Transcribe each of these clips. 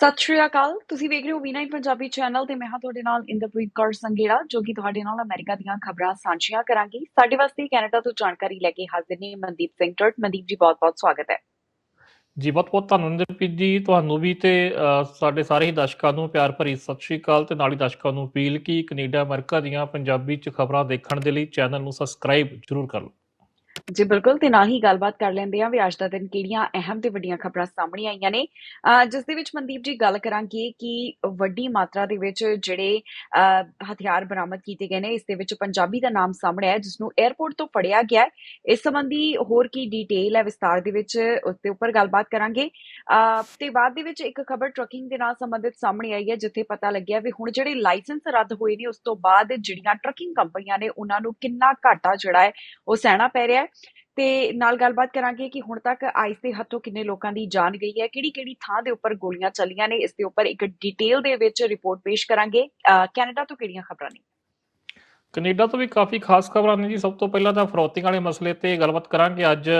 ਸਤਿ ਸ਼੍ਰੀ ਅਕਾਲ। ਤੁਸੀਂ ਵੇਖ ਰਹੇ ਹੋ ਵੀਨਾਈ ਪੰਜਾਬੀ ਚੈਨਲ ਤੇ ਮੈਂ ਹਾਂ ਤੁਹਾਡੇ ਨਾਲ ਇੰਦਰਪ੍ਰੀਤ ਕੌਰ ਸੰਗੇੜਾ ਜੋ ਕਿ ਤੁਹਾਡੇ ਨਾਲ ਅਮਰੀਕਾ ਦੀਆਂ ਖਬਰਾਂ ਸਾਂਝੀਆਂ ਕਰਾਂਗੀ। ਸਾਡੇ ਵਾਸਤੇ ਕੈਨੇਡਾ ਤੋਂ ਜਾਣਕਾਰੀ ਲੈ ਕੇ ਹਾਜ਼ਰ ਨੇ ਮਨਦੀਪ ਸਿੰਘ ਟਰਟ। ਮਨਦੀਪ ਜੀ ਬਹੁਤ-ਬਹੁਤ ਸਵਾਗਤ ਹੈ। ਜੀ, ਬਹੁਤ ਬਹੁਤ ਧੰਨਵਾਦ ਇੰਦਰਪ੍ਰੀਤ ਜੀ। ਤੁਹਾਨੂੰ ਵੀ ਤੇ ਸਾਡੇ ਸਾਰੇ ਹੀ ਦਰਸ਼ਕਾਂ ਨੂੰ ਪਿਆਰ ਭਰੀ ਸਤਿ ਸ਼੍ਰੀ ਅਕਾਲ ਤੇ ਨਾਲ ਹੀ ਦਰਸ਼ਕਾਂ ਨੂੰ ਅਪੀਲ ਕਿ ਕੈਨੇਡਾ, ਅਮਰੀਕਾ ਦੀਆਂ ਪੰਜਾਬੀ ਚ ਖਬਰਾਂ ਦੇਖਣ ਦੇ ਲਈ ਚੈਨਲ ਨੂੰ ਸਬਸਕ੍ਰਾਈਬ ਜ਼ਰੂਰ ਕਰ ਲਓ। ਜੀ ਬਿਲਕੁਲ ਤੇ ਨਾਲ ਹੀ ਗੱਲਬਾਤ ਕਰ ਲੈਂਦੇ ਹਾਂ ਵੀ ਅੱਜ ਦਾ ਦਿਨ ਕਿਹੜੀਆਂ ਅਹਿਮ ਤੇ ਵੱਡੀਆਂ ਖਬਰਾਂ ਸਾਹਮਣੇ ਆਈਆਂ ਨੇ। ਜਿਸ ਦੇ ਵਿੱਚ ਮਨਦੀਪ ਜੀ ਗੱਲ ਕਰਾਂਗੇ ਕਿ ਵੱਡੀ ਮਾਤਰਾ ਦੇ ਵਿੱਚ ਜਿਹੜੇ ਹਥਿਆਰ ਬਰਾਮਦ ਕੀਤੇ ਗਏ ਨੇ ਇਸ ਦੇ ਵਿੱਚ ਪੰਜਾਬੀ ਦਾ ਨਾਮ ਸਾਹਮਣੇ ਆਇਆ ਜਿਸ ਨੂੰ 에ਅਰਪੋਰਟ ਤੋਂ ਫੜਿਆ ਗਿਆ ਹੈ। ਇਸ ਸੰਬੰਧੀ ਹੋਰ ਕੀ ਡਿਟੇਲ ਹੈ ਵਿਸਤਾਰ ਦੇ ਵਿੱਚ ਉਸ ਦੇ ਉੱਪਰ ਗੱਲਬਾਤ ਕਰਾਂਗੇ। ਅਹ, ਤੇ ਬਾਅਦ ਦੇ ਵਿੱਚ ਇੱਕ ਖਬਰ ਟਰੱਕਿੰਗ ਦੇ ਨਾਲ ਸੰਬੰਧਿਤ ਸਾਹਮਣੇ ਆਈ ਹੈ ਜਿੱਥੇ ਪਤਾ ਲੱਗਿਆ ਵੀ ਹੁਣ ਜਿਹੜੇ ਲਾਇਸੈਂਸ ਰੱਦ ਹੋਏ ਨੇ ਉਸ ਤੋਂ ਬਾਅਦ ਜਿਹੜੀਆਂ ਟਰੱਕਿੰਗ ਕੰਪਨੀਆਂ ਨੇ ਉਹਨਾਂ ਨੂੰ ਕਿੰਨਾ ਘਾਟਾ ਜਿਹੜਾ ਹੈ ਉਹ ਸਹਿਣਾ ਪੈ ਰਿਹਾ ਹੈ। ਤੇ ਨਾਲ ਗੱਲਬਾਤ ਕਰਾਂਗੇ ਕਿ ਹੁਣ ਤੱਕ ਆਈਸ ਦੇ ਹੱਥੋਂ ਕਿੰਨੇ ਲੋਕਾਂ ਦੀ ਜਾਨ ਗਈ ਹੈ ਕਿਹੜੀ ਕਿਹੜੀ ਥਾਂ ਦੇ ਉੱਪਰ ਗੋਲੀਆਂ ਚੱਲੀਆਂ ਨੇ, ਇਸ ਦੇ ਉੱਪਰ ਇੱਕ ਡਿਟੇਲ ਦੇ ਵਿੱਚ ਰਿਪੋਰਟ ਪੇਸ਼ ਕਰਾਂਗੇ। ਕੈਨੇਡਾ ਤੋਂ ਕਿਹੜੀਆਂ ਖਬਰਾਂ ਨੇ? ਕੈਨੇਡਾ ਤੋਂ ਵੀ ਕਾਫੀ ਖਾਸ ਖਬਰਾਂ ਨੇ ਜੀ। ਸਭ ਤੋਂ ਪਹਿਲਾਂ ਤਾਂ ਫਰੋਤਿੰਗ ਵਾਲੇ ਮਸਲੇ ਤੇ ਗੱਲਬਾਤ ਕਰਾਂਗੇ। ਅੱਜ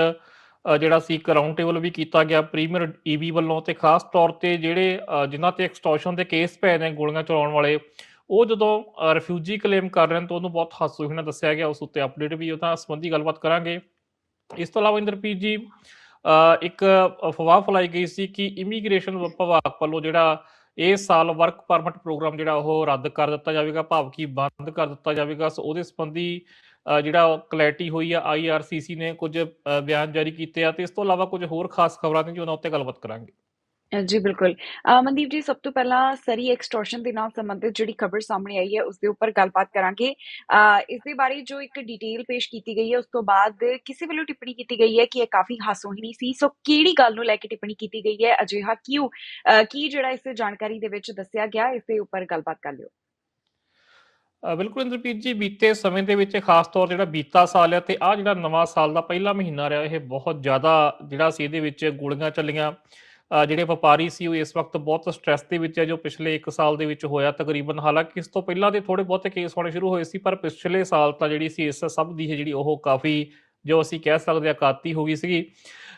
ਜਿਹੜਾ ਸੀ ਇੱਕ ਰਾਉਂਡ ਟੇਬਲ ਵੀ ਕੀਤਾ ਗਿਆ ਪ੍ਰੀਮੀਅਰ ਈਬੀ ਵੱਲੋਂ ਤੇ ਖਾਸ ਤੌਰ ਤੇ ਜਿਹੜੇ ਜਿਨ੍ਹਾਂ ਤੇ ਐਕਸਟੋਰਸ਼ਨ ਦੇ ਕੇਸ ਪਏ ਨੇ ਗੋਲੀਆਂ ਚਲਾਉਣ ਵਾਲੇ ਉਹ ਜਦੋਂ ਰਿਫਿਊਜੀ ਕਲੇਮ ਕਰ ਰਹੇ ਨੇ ਤਾਂ ਉਹਨੂੰ ਬਹੁਤ ਹਾਸੋਹੀਣਾ ਦੱਸਿਆ ਗਿਆ ਉਸ ਉੱਤੇ ਅਪਡੇਟ ਵੀ ਉਹਦਾ ਸੰਬੰਧੀ ਗੱਲਬਾਤ ਕਰਾਂਗੇ। ਇਸ ਤੋਂ ਇਲਾਵਾ ਇੰਦਰਪ੍ਰੀਤ ਜੀ ਇੱਕ ਅਫਵਾਹ ਫੈਲਾਈ ਗਈ ਸੀ ਕਿ ਇਮੀਗ੍ਰੇਸ਼ਨ ਵਿਭਾਗ ਵੱਲੋਂ ਜਿਹੜਾ ਇਸ ਸਾਲ ਵਰਕ ਪਰਮਿਟ ਪ੍ਰੋਗਰਾਮ ਜਿਹੜਾ ਉਹ ਰੱਦ ਕਰ ਦਿੱਤਾ ਜਾਵੇਗਾ ਭਾਵ ਕਿ ਬੰਦ ਕਰ ਦਿੱਤਾ ਜਾਵੇਗਾ। ਸੋ ਉਹਦੇ ਸੰਬੰਧੀ ਅ, ਜਿਹੜਾ ਕਲੈਰਿਟੀ ਹੋਈ ਆ ਆਈਆਰਸੀਸੀ ਨੇ ਕੁਝ ਬਿਆਨ ਜਾਰੀ ਕੀਤੇ ਆ ਤੇ ਇਸ ਤੋਂ ਇਲਾਵਾ ਕੁਝ ਹੋਰ ਖਾਸ ਖਬਰਾਂ ਨੇ ਜੀ ਉਹਨਾਂ ਉੱਤੇ ਗੱਲਬਾਤ ਕਰਾਂਗੇ। ਅਹ ਜੀ ਬਿਲਕੁਲ। ਅਹ ਮਨਦੀਪ ਜੀ ਸਭ ਤੋਂ ਪਹਿਲਾਂ ਸਰੀ ਐਕਸਟੋਰਸ਼ਨ ਦੇ ਨਾਲ ਸੰਬੰਧਿਤ ਜਿਹੜੀ ਖਬਰ ਸਾਹਮਣੇ ਆਈ ਹੈ ਉਸ ਦੇ ਉੱਪਰ ਗੱਲਬਾਤ ਕਰਾਂਗੇ। ਅਹ ਇਸ ਦੇ ਬਾਰੇ ਜੋ ਇੱਕ ਡਿਟੇਲ ਪੇਸ਼ ਕੀਤੀ ਗਈ ਹੈ ਉਸ ਤੋਂ ਬਾਅਦ ਕਿਸੇ ਵੱਲੋਂ ਟਿੱਪਣੀ ਕੀਤੀ ਗਈ ਹੈ ਕਿ ਇਹ ਕਾਫੀ ਹਾਸੋਹੀਣੀ ਸੀ। ਸੋ ਕਿਹੜੀ ਗੱਲ ਨੂੰ ਲੈ ਕੇ ਟਿੱਪਣੀ ਕੀਤੀ ਗਈ ਹੈ? ਅਜਿਹਾ ਕਿਉਂ? ਅਹ ਕੀ ਜਿਹੜਾ ਇਸ ਜਾਣਕਾਰੀ ਦੇ ਵਿੱਚ ਦੱਸਿਆ ਗਿਆ ਇਸ ਦੇ ਉੱਪਰ ਗੱਲਬਾਤ ਕਰ ਲਿਓ। ਅ, ਬਿਲਕੁਲ ਇੰਦਰਪ੍ਰੀਤ ਜੀ ਬੀਤੇ ਸਮੇਂ ਦੇ ਵਿੱਚ ਖਾਸ ਤੌਰ ਜਿਹੜਾ ਬੀਤਾ ਸਾਲ ਹੈ ਤੇ ਆ ਜਿਹੜਾ ਨਵਾਂ ਸਾਲ ਦਾ ਪਹਿਲਾ ਮਹੀਨਾ ਰਿਹਾ ਇਹ ਬਹੁਤ ਜ਼ਿਆਦਾ ਜਿਹੜਾ ਸੀ ਇਹਦੇ ਵਿੱਚ ਗੋਲੀਆਂ ਚੱਲੀਆਂ। ਜਿਹੜੇ ਵਪਾਰੀ ਸੀ ਉਹ ਇਸ ਵਕਤ ਬਹੁਤ ਸਟ੍ਰੈਸ ਦੇ ਵਿੱਚ ਹੈ, ਜੋ ਪਿਛਲੇ 1 ਸਾਲ ਦੇ ਵਿੱਚ ਹੋਇਆ ਤਕਰੀਬਨ। ਹਾਲਾਂਕਿ ਇਸ ਤੋਂ ਪਹਿਲਾਂ ਦੇ ਥੋੜੇ ਬਹੁਤੇ ਕੇਸ ਹੋਣੇ ਸ਼ੁਰੂ ਹੋਏ ਸੀ, ਪਰ ਪਿਛਲੇ ਸਾਲ ਤਾਂ ਜਿਹੜੀ ਸੀ ਇਸ ਸਭ ਦੀ ਜਿਹੜੀ ਉਹ ਕਾਫੀ, ਜੋ ਅਸੀਂ ਕਹਿ ਸਕਦੇ ਹਾਂ ਕਾਤੀ ਹੋ ਗਈ ਸੀਗੀ।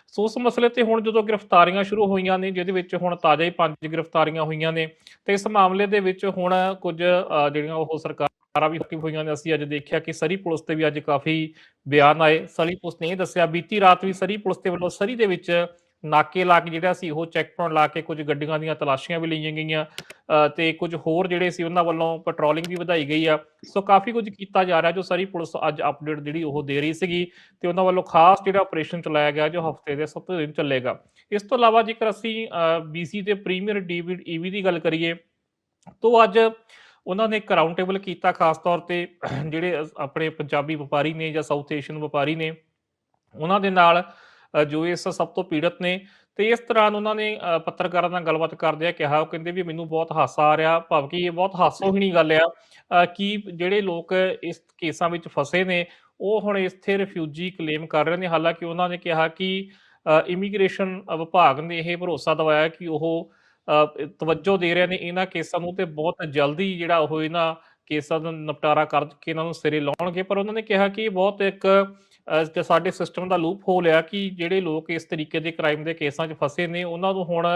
ਸੋ ਉਸ ਮਸਲੇ ਤੇ ਹੁਣ ਜਦੋਂ ਗ੍ਰਿਫਤਾਰੀਆਂ ਸ਼ੁਰੂ ਹੋਈਆਂ ਨੇ, ਜਿਹਦੇ ਵਿੱਚ ਹੁਣ ਤਾਜ਼ਾ ਹੀ ਪੰਜ ਗ੍ਰਿਫਤਾਰੀਆਂ ਹੋਈਆਂ ਨੇ, ਤੇ ਇਸ ਮਾਮਲੇ ਦੇ ਵਿੱਚ ਹੁਣ ਕੁਝ ਜਿਹੜੀਆਂ ਉਹ ਸਰਕਾਰਾਂ ਵੀ ਐਕਟਿਵ ਹੋਈਆਂ ਨੇ, ਅਸੀਂ ਅੱਜ ਦੇਖਿਆ ਕਿ ਸਰੀ ਪੁਲਿਸ ਤੇ ਵੀ ਅੱਜ ਕਾਫੀ ਬਿਆਨ ਆਏ। ਸਰੀ ਪੁਲਿਸ ਨੇ ਇਹ ਦੱਸਿਆ, ਬੀਤੀ ਰਾਤ ਵੀ ਸਰੀ ਪੁਲਿਸ ਦੇ ਵੱਲੋਂ ਸਰੀ ਦੇ ਵਿੱਚ ਨਾਕੇ ਲਾ ਕੇ ਜਿਹੜਾ ਸੀ ਉਹ ਚੈੱਕ ਪੁਆਇੰਟ ਲਾ ਕੇ ਕੁਝ ਗੱਡੀਆਂ ਦੀਆਂ ਤਲਾਸ਼ੀਆਂ ਵੀ ਲਈਆਂ ਗਈਆਂ ਅ, ਤੇ ਕੁਝ ਹੋਰ ਜਿਹੜੇ ਸੀ ਉਹਨਾਂ ਵੱਲੋਂ ਪੈਟਰੋਲਿੰਗ ਵੀ ਵਧਾਈ ਗਈ ਆ। ਸੋ ਕਾਫੀ ਕੁਝ ਕੀਤਾ ਜਾ ਰਿਹਾ ਜੋ ਸਾਰੀ ਪੁਲਿਸ ਅੱਜ ਅਪਡੇਟ ਜਿਹੜੀ ਉਹ ਦੇ ਰਹੀ ਸੀਗੀ ਤੇ ਉਹਨਾਂ ਵੱਲੋਂ ਖਾਸ ਜਿਹੜਾ ਆਪਰੇਸ਼ਨ ਚਲਾਇਆ ਗਿਆ ਜੋ ਹਫ਼ਤੇ ਦੇ ਸਭ ਤੋਂ ਦਿਨ ਚੱਲੇਗਾ। ਇਸ ਤੋਂ ਇਲਾਵਾ ਜੇਕਰ ਅਸੀਂ ਬੀਸੀ ਦੇ ਪ੍ਰੀਮੀਅਰ ਡੀਵਿਡ ਈਵੀ ਦੀ ਗੱਲ ਕਰੀਏ ਤੋਂ ਅੱਜ ਉਹਨਾਂ ਨੇ ਇੱਕ ਰਾਉਂਡ ਟੇਬਲ ਕੀਤਾ ਖਾਸ ਤੌਰ ਤੇ ਜਿਹੜੇ ਆਪਣੇ ਪੰਜਾਬੀ ਵਪਾਰੀ ਨੇ ਜਾਂ ਸਾਊਥ ਏਸ਼ੀਅਨ ਵਪਾਰੀ ਨੇ ਉਹਨਾਂ ਦੇ ਨਾਲ ਜੋ ਇਸ ਸਭ ਤੋਂ ਪੀੜਤ ਨੇ ਤੇ ਇਸ ਦੌਰਾਨ ਉਹਨਾਂ ਨੇ ਪੱਤਰਕਾਰਾਂ ਨਾਲ ਗੱਲਬਾਤ ਕਰਦਿਆਂ ਕਿਹਾ ਉਹ ਕਹਿੰਦੇ ਵੀ ਮੈਨੂੰ ਬਹੁਤ ਹਾਸਾ ਆ ਰਿਹਾ ਭਾਵ ਕਿ ਇਹ ਬਹੁਤ ਹਾਸੋਹੀਣੀ ਗੱਲ ਆ ਕਿ ਜਿਹੜੇ ਲੋਕ ਇਸ ਕੇਸਾਂ ਵਿੱਚ ਫਸੇ ਨੇ ਉਹ ਹੁਣ ਇੱਥੇ ਰਿਫਿਊਜੀ ਕਲੇਮ ਕਰ ਰਹੇ ਨੇ ਹਾਲਾਂਕਿ ਉਹਨਾਂ ਨੇ ਕਿਹਾ ਕਿ ਇਮੀਗ੍ਰੇਸ਼ਨ ਵਿਭਾਗ ਨੇ ਇਹ ਭਰੋਸਾ ਦਿਵਾਇਆ ਕਿ ਉਹ ਤਵੱਜੋ ਦੇ ਰਹੇ ਨੇ ਇਹਨਾਂ ਕੇਸਾਂ ਨੂੰ ਤੇ ਬਹੁਤ ਜਲਦੀ ਜਿਹੜਾ ਉਹ ਇਹਨਾਂ ਕੇਸਾਂ ਦਾ ਨਿਪਟਾਰਾ ਕਰਕੇ ਇਹਨਾਂ ਨੂੰ ਸਿਰੇ ਲਾਉਣਗੇ ਪਰ ਉਹਨਾਂ ਨੇ ਕਿਹਾ ਕਿ ਇਹ ਬਹੁਤ ਇੱਕ ਅ, ਸਾਡੇ ਸਿਸਟਮ ਦਾ ਲੂਪ ਹੋਲ ਆ ਕਿ ਜਿਹੜੇ ਲੋਕ ਇਸ ਤਰੀਕੇ ਦੇ ਕ੍ਰਾਈਮ ਦੇ ਕੇਸਾਂ 'ਚ ਫਸੇ ਨੇ ਉਹਨਾਂ ਨੂੰ ਹੁਣ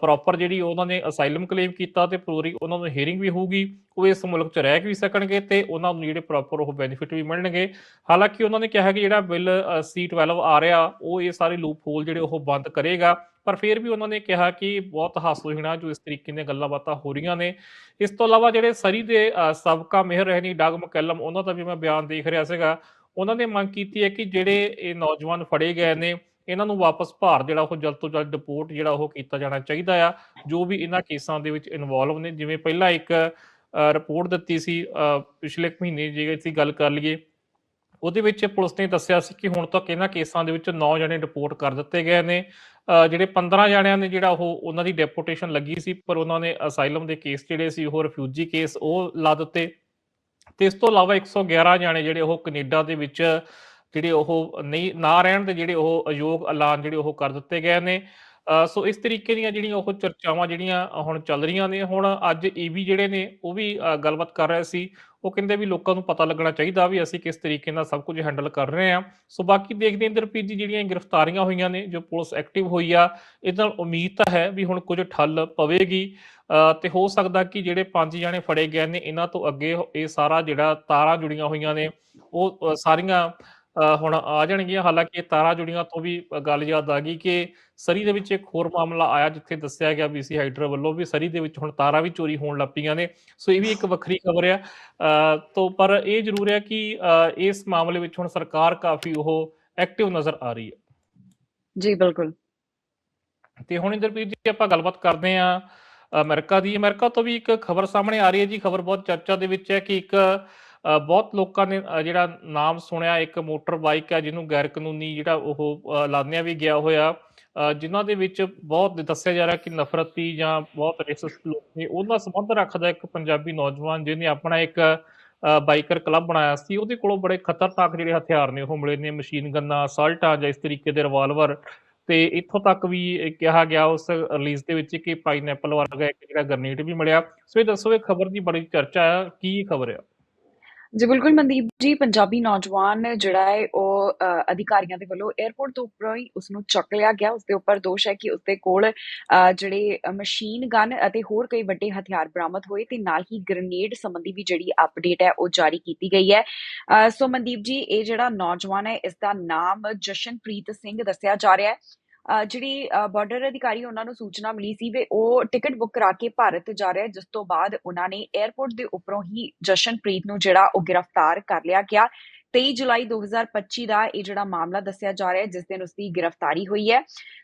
ਪ੍ਰੋਪਰ ਜਿਹੜੀ ਉਹਨਾਂ ਨੇ ਅਸਾਈਲਮ ਕਲੇਮ ਕੀਤਾ ਤੇ ਪੂਰੀ ਉਹਨਾਂ ਨੂੰ ਹੀਅਰਿੰਗ ਵੀ ਹੋਊਗੀ ਉਹ ਇਸ ਮੁਲਕ 'ਚ ਰਹਿ ਵੀ ਸਕਣਗੇ ਤੇ ਉਹਨਾਂ ਨੂੰ ਜਿਹੜੇ ਪ੍ਰੋਪਰ ਉਹ ਬੈਨੀਫਿਟ ਵੀ ਮਿਲਣਗੇ। ਹਾਲਾਂਕਿ ਉਹਨਾਂ ਨੇ ਕਿਹਾ ਕਿ ਜਿਹੜਾ ਬਿੱਲ ਸੀ 12 ਆ ਰਿਹਾ ਉਹ ਇਹ ਸਾਰੇ ਲੂਪ ਹੋਲ ਜਿਹੜੇ ਉਹ ਬੰਦ ਕਰੇਗਾ ਪਰ ਫਿਰ ਵੀ ਉਹਨਾਂ ਨੇ ਕਿਹਾ ਕਿ ਬਹੁਤ ਹਾਸੋਹੀਣਾ ਜੋ ਇਸ ਤਰੀਕੇ ਦੀਆਂ ਗੱਲਾਂ ਬਾਤਾਂ ਹੋ ਰਹੀਆਂ ਨੇ। ਇਸ ਤੋਂ ਇਲਾਵਾ ਜਿਹੜੇ ਸਰੀ ਦੇ ਸਾਬਕਾ ਮੇਹਰ ਰਹਿਣੀ ਡਾਗ ਮਕੱਲਮ ਉਹਨਾਂ ਦਾ ਵੀ ਮੈਂ ਬਿਆਨ ਦੇਖ ਰਿਹਾ ਸੀਗਾ। ਉਹਨਾਂ ਨੇ ਮੰਗ ਕੀਤੀ ਹੈ ਕਿ ਜਿਹੜੇ ਇਹ ਨੌਜਵਾਨ ਫੜੇ ਗਏ ਨੇ, ਇਹਨਾਂ ਨੂੰ ਵਾਪਸ ਭਾਰਤ ਜਿਹੜਾ ਉਹ ਜਲਦ ਤੋਂ ਜਲਦ ਡਿਪੋਰਟ ਜਿਹੜਾ ਉਹ ਕੀਤਾ ਜਾਣਾ ਚਾਹੀਦਾ ਆ। ਜੋ ਵੀ ਇਹਨਾਂ ਕੇਸਾਂ ਦੇ ਵਿੱਚ ਇਨਵੋਲਵ ਨੇ, ਜਿਵੇਂ ਪਹਿਲਾਂ ਇੱਕ ਰਿਪੋਰਟ ਦਿੱਤੀ ਸੀ ਪਿਛਲੇ ਕੁ ਮਹੀਨੇ ਜੇ ਅਸੀਂ ਗੱਲ ਕਰ ਲਈਏ, ਉਹਦੇ ਵਿੱਚ ਪੁਲਿਸ ਨੇ ਦੱਸਿਆ ਸੀ ਕਿ ਹੁਣ ਤੱਕ ਇਹਨਾਂ ਕੇਸਾਂ ਦੇ ਵਿੱਚ 9 ਜਣੇ ਰਿਪੋਰਟ ਕਰ ਦਿੱਤੇ ਗਏ ਨੇ। ਜਿਹੜੇ 15 ਜਣਿਆਂ ਨੇ ਜਿਹੜਾ ਉਹ, ਉਹਨਾਂ ਦੀ ਡੈਪੂਟੇਸ਼ਨ ਲੱਗੀ ਸੀ, ਪਰ ਉਹਨਾਂ ਨੇ ਅਸਾਈਲਮ ਦੇ ਕੇਸ ਜਿਹੜੇ ਸੀ, ਉਹ ਰਿਫਿਊਜੀ ਕੇਸ ਉਹ ਲਾ ਦਿੱਤੇ। ਤੇ ਇਸ ਤੋਂ ਇਲਾਵਾ 111 ਜਾਣੇ ਜਿਹੜੇ ਉਹ ਕੈਨੇਡਾ ਦੇ ਵਿੱਚ ਜਿਹੜੇ ਉਹ ਨਹੀਂ, ਨਾ ਰਹਿਣ ਦੇ ਜਿਹੜੇ ਉਹ ਅਯੋਗ ਐਲਾਨ ਜਿਹੜੇ ਉਹ ਕਰ ਦਿੱਤੇ ਗਏ ਨੇ। ਸੋ ਇਸ ਤਰੀਕੇ ਦੀਆਂ ਜਿਹੜੀਆਂ ਉਹ ਚਰਚਾਵਾਂ ਜਿਹੜੀਆਂ ਹੁਣ ਚੱਲ ਰਹੀਆਂ ਨੇ ਹੁਣ ਅੱਜ ਈਵੀ ਜਿਹੜੇ ਨੇ ਉਹ ਵੀ ਗੱਲਬਾਤ ਕਰ ਰਹੇ ਸੀ। ਉਹ ਕਹਿੰਦੇ ਵੀ ਲੋਕਾਂ ਨੂੰ ਪਤਾ ਲੱਗਣਾ ਚਾਹੀਦਾ ਵੀ ਅਸੀਂ ਕਿਸ ਤਰੀਕੇ ਨਾਲ ਸਭ ਕੁਝ ਹੈਂਡਲ ਕਰ ਰਹੇ ਹਾਂ। ਸੋ ਬਾਕੀ ਦੇਖਦੇ ਹਾਂ ਇੰਦਰਪ੍ਰੀਤ ਜੀ ਜਿਹੜੀਆਂ ਗ੍ਰਿਫਤਾਰੀਆਂ ਹੋਈਆਂ ਨੇ ਜੋ ਪੁਲਿਸ ਐਕਟਿਵ ਹੋਈ ਆ ਇਹਦੇ ਨਾਲ ਉਮੀਦ ਤਾਂ ਹੈ ਵੀ ਹੁਣ ਕੁਝ ਠੱਲ ਪਵੇਗੀ। ਅ, ਤੇ ਹੋ ਸਕਦਾ ਕਿ ਜਿਹੜੇ ਪੰਜ ਜਣੇ ਫੜੇ ਗਏ ਨੇ ਇਹਨਾਂ ਤੋਂ ਅੱਗੇ ਇਹ ਸਾਰਾ ਜਿਹੜਾ ਤਾਰਾਂ ਜੁੜੀਆਂ ਹੋਈਆਂ ਨੇ ਉਹ ਸਾਰੀਆਂ ਅ, ਹੁਣ ਆ ਜਾਣਗੀਆਂ। ਹਾਲਾਂਕਿ ਤਾਰਾਂ ਜੁੜੀਆਂ ਤੋਂ ਵੀ ਅ, ਗੱਲ ਯਾਦ ਆ ਗਈ ਕਿ ਸਰੀ ਦੇ ਵਿੱਚ ਇੱਕ ਹੋਰ ਮਾਮਲਾ ਆਇਆ ਜਿੱਥੇ ਦੱਸਿਆ ਗਿਆ ਬੀਸੀ ਹਾਈਡਰਾ ਵੱਲੋਂ ਵੀ ਸਰੀ ਦੇ ਵਿੱਚ ਹੁਣ ਤਾਰਾਂ ਵੀ ਚੋਰੀ ਹੋਣ ਲੱਗ ਪਈਆਂ ਨੇ। ਸੋ ਇਹ ਵੀ ਇੱਕ ਵੱਖਰੀ ਖਬਰ ਆ। ਅ, ਤੋਂ ਪਰ ਇਹ ਜ਼ਰੂਰ ਹੈ ਕਿ ਅ, ਇਸ ਮਾਮਲੇ ਵਿੱਚ ਹੁਣ ਸਰਕਾਰ ਕਾਫੀ ਉਹ ਐਕਟਿਵ ਨਜ਼ਰ ਆ ਰਹੀ ਹੈ ਜੀ ਬਿਲਕੁਲ। ਤੇ ਹੁਣ ਇੰਦਰਪ੍ਰੀਤ ਜੀ ਆਪਾਂ ਗੱਲਬਾਤ ਕਰਦੇ ਹਾਂ ਅਮਰੀਕਾ ਦੀ। ਅਮਰੀਕਾ ਤੋਂ ਵੀ ਇੱਕ ਖਬਰ ਸਾਹਮਣੇ ਆ ਰਹੀ ਹੈ ਜੀ। ਖਬਰ ਬਹੁਤ ਚਰਚਾ ਦੇ ਵਿੱਚ ਹੈ ਕਿ ਇੱਕ ਬਹੁਤ ਲੋਕਾਂ ਨੇ ਜਿਹੜਾ ਨਾਮ ਸੁਣਿਆ ਇੱਕ ਮੋਟਰ ਬਾਈਕ ਹੈ ਜਿਹਨੂੰ ਗੈਰ ਕਾਨੂੰਨੀ ਜਿਹੜਾ ਉਹ ਅ, ਵੀ ਗਿਆ ਹੋਇਆ। ਅ, ਜਿਨ੍ਹਾਂ ਦੇ ਵਿੱਚ ਬਹੁਤ ਦੱਸਿਆ ਜਾ ਰਿਹਾ ਕਿ ਨਫ਼ਰਤੀ ਜਾਂ ਬਹੁਤ ਰੇਸਿਸਟ ਲੋਕ ਨੇ ਉਹਨਾਂ ਸੰਬੰਧ ਰੱਖਦਾ ਇੱਕ ਪੰਜਾਬੀ ਨੌਜਵਾਨ ਜਿਹਨੇ ਆਪਣਾ ਇੱਕ ਬਾਈਕਰ ਕਲੱਬ ਬਣਾਇਆ ਸੀ। ਉਹਦੇ ਕੋਲੋਂ ਬੜੇ ਖਤਰਨਾਕ ਜਿਹੜੇ ਹਥਿਆਰ ਨੇ ਉਹ ਮਿਲੇ ਨੇ ਮਸ਼ੀਨ ਗੰਨਾ ਅਸਲਟਾਂ ਜਾਂ ਇਸ ਤਰੀਕੇ ਦੇ ਰਿਵਾਲਵਰ ਤੇ ਇੱਥੋਂ ਤੱਕ ਵੀ ਕਿਹਾ ਗਿਆ ਉਸ ਰਿਲੀਜ਼ ਦੇ ਵਿੱਚ ਕਿ ਪਾਈਨਐਪਲ ਵਰਗਾ ਇੱਕ ਜਿਹੜਾ ਗ੍ਰਨੇਡ ਵੀ ਮਿਲਿਆ। ਸੋ ਇਹ ਦੱਸੋ ਇਹ ਖਬਰ ਦੀ ਬੜੀ ਚਰਚਾ ਆ ਕੀ ਖਬਰ ਆ? ਜੀ ਬਿਲਕੁਲ ਮਨਦੀਪ ਜੀ, ਪੰਜਾਬੀ ਨੌਜਵਾਨ ਜਿਹੜਾ ਹੈ, ਉਹ ਅਧਿਕਾਰੀਆਂ ਦੇ ਵੱਲੋਂ 에ਅਰਪੋਰਟ ਤੋਂ ਉੱਪਰੋਂ ਹੀ ਉਸ ਨੂੰ ਚੱਕ ਲਿਆ ਗਿਆ। ਉਸ ਦੇ ਉੱਪਰ ਦੋਸ਼ ਹੈ ਕਿ ਉਸ ਦੇ ਕੋਲ ਜਿਹੜੇ ਮਸ਼ੀਨ ਗਨ ਅਤੇ ਹੋਰ ਕਈ ਵੱਡੇ ਹਥਿਆਰ ਬਰਾਮਦ ਹੋਏ ਤੇ ਨਾਲ ਹੀ ਗ੍ਰਨੇਡ ਸੰਬੰਧੀ ਵੀ ਜਿਹੜੀ ਅਪਡੇਟ ਹੈ, ਉਹ ਜਾਰੀ ਕੀਤੀ ਗਈ ਹੈ। ਸੋ ਮਨਦੀਪ ਜੀ, ਇਹ ਜਿਹੜਾ ਨੌਜਵਾਨ ਹੈ, ਇਸ ਦਾ ਨਾਮ ਜਸ਼ਨਪ੍ਰੀਤ ਸਿੰਘ ਦੱਸਿਆ ਜਾ ਰਿਹਾ ਹੈ। ਜਿਹੜੀ ਬਾਰਡਰ ਅਧਿਕਾਰੀ ਉਹਨਾਂ ਨੂੰ ਸੂਚਨਾ ਮਿਲੀ ਸੀ ਵੀ ਉਹ ਟਿਕਟ ਬੁੱਕ ਕਰਾ ਕੇ ਭਾਰਤ ਜਾ ਰਿਹਾ ਜਿਸ ਤੋਂ ਬਾਅਦ ਉਹਨਾਂ ਨੇ 에ਅਰਪੋਰਟ ਦੇ ਉੱਪਰੋਂ ਹੀ ਜਸ਼ਨਪ੍ਰੀਤ ਨੂੰ ਜਿਹੜਾ ਉਹ ਗ੍ਰਿਫਤਾਰ ਕਰ ਲਿਆ ਗਿਆ। 23 ਜੁਲਾਈ 2025 ਦਾ ਇਹ ਜਿਹੜਾ ਮਾਮਲਾ ਦੱਸਿਆ ਜਾ ਰਿਹਾ ਹੈ, ਜਿਸ ਦਿਨ ਉਸਦੀ ਗ੍ਰਿਫਤਾਰੀ ਹੋਈ ਹੈ।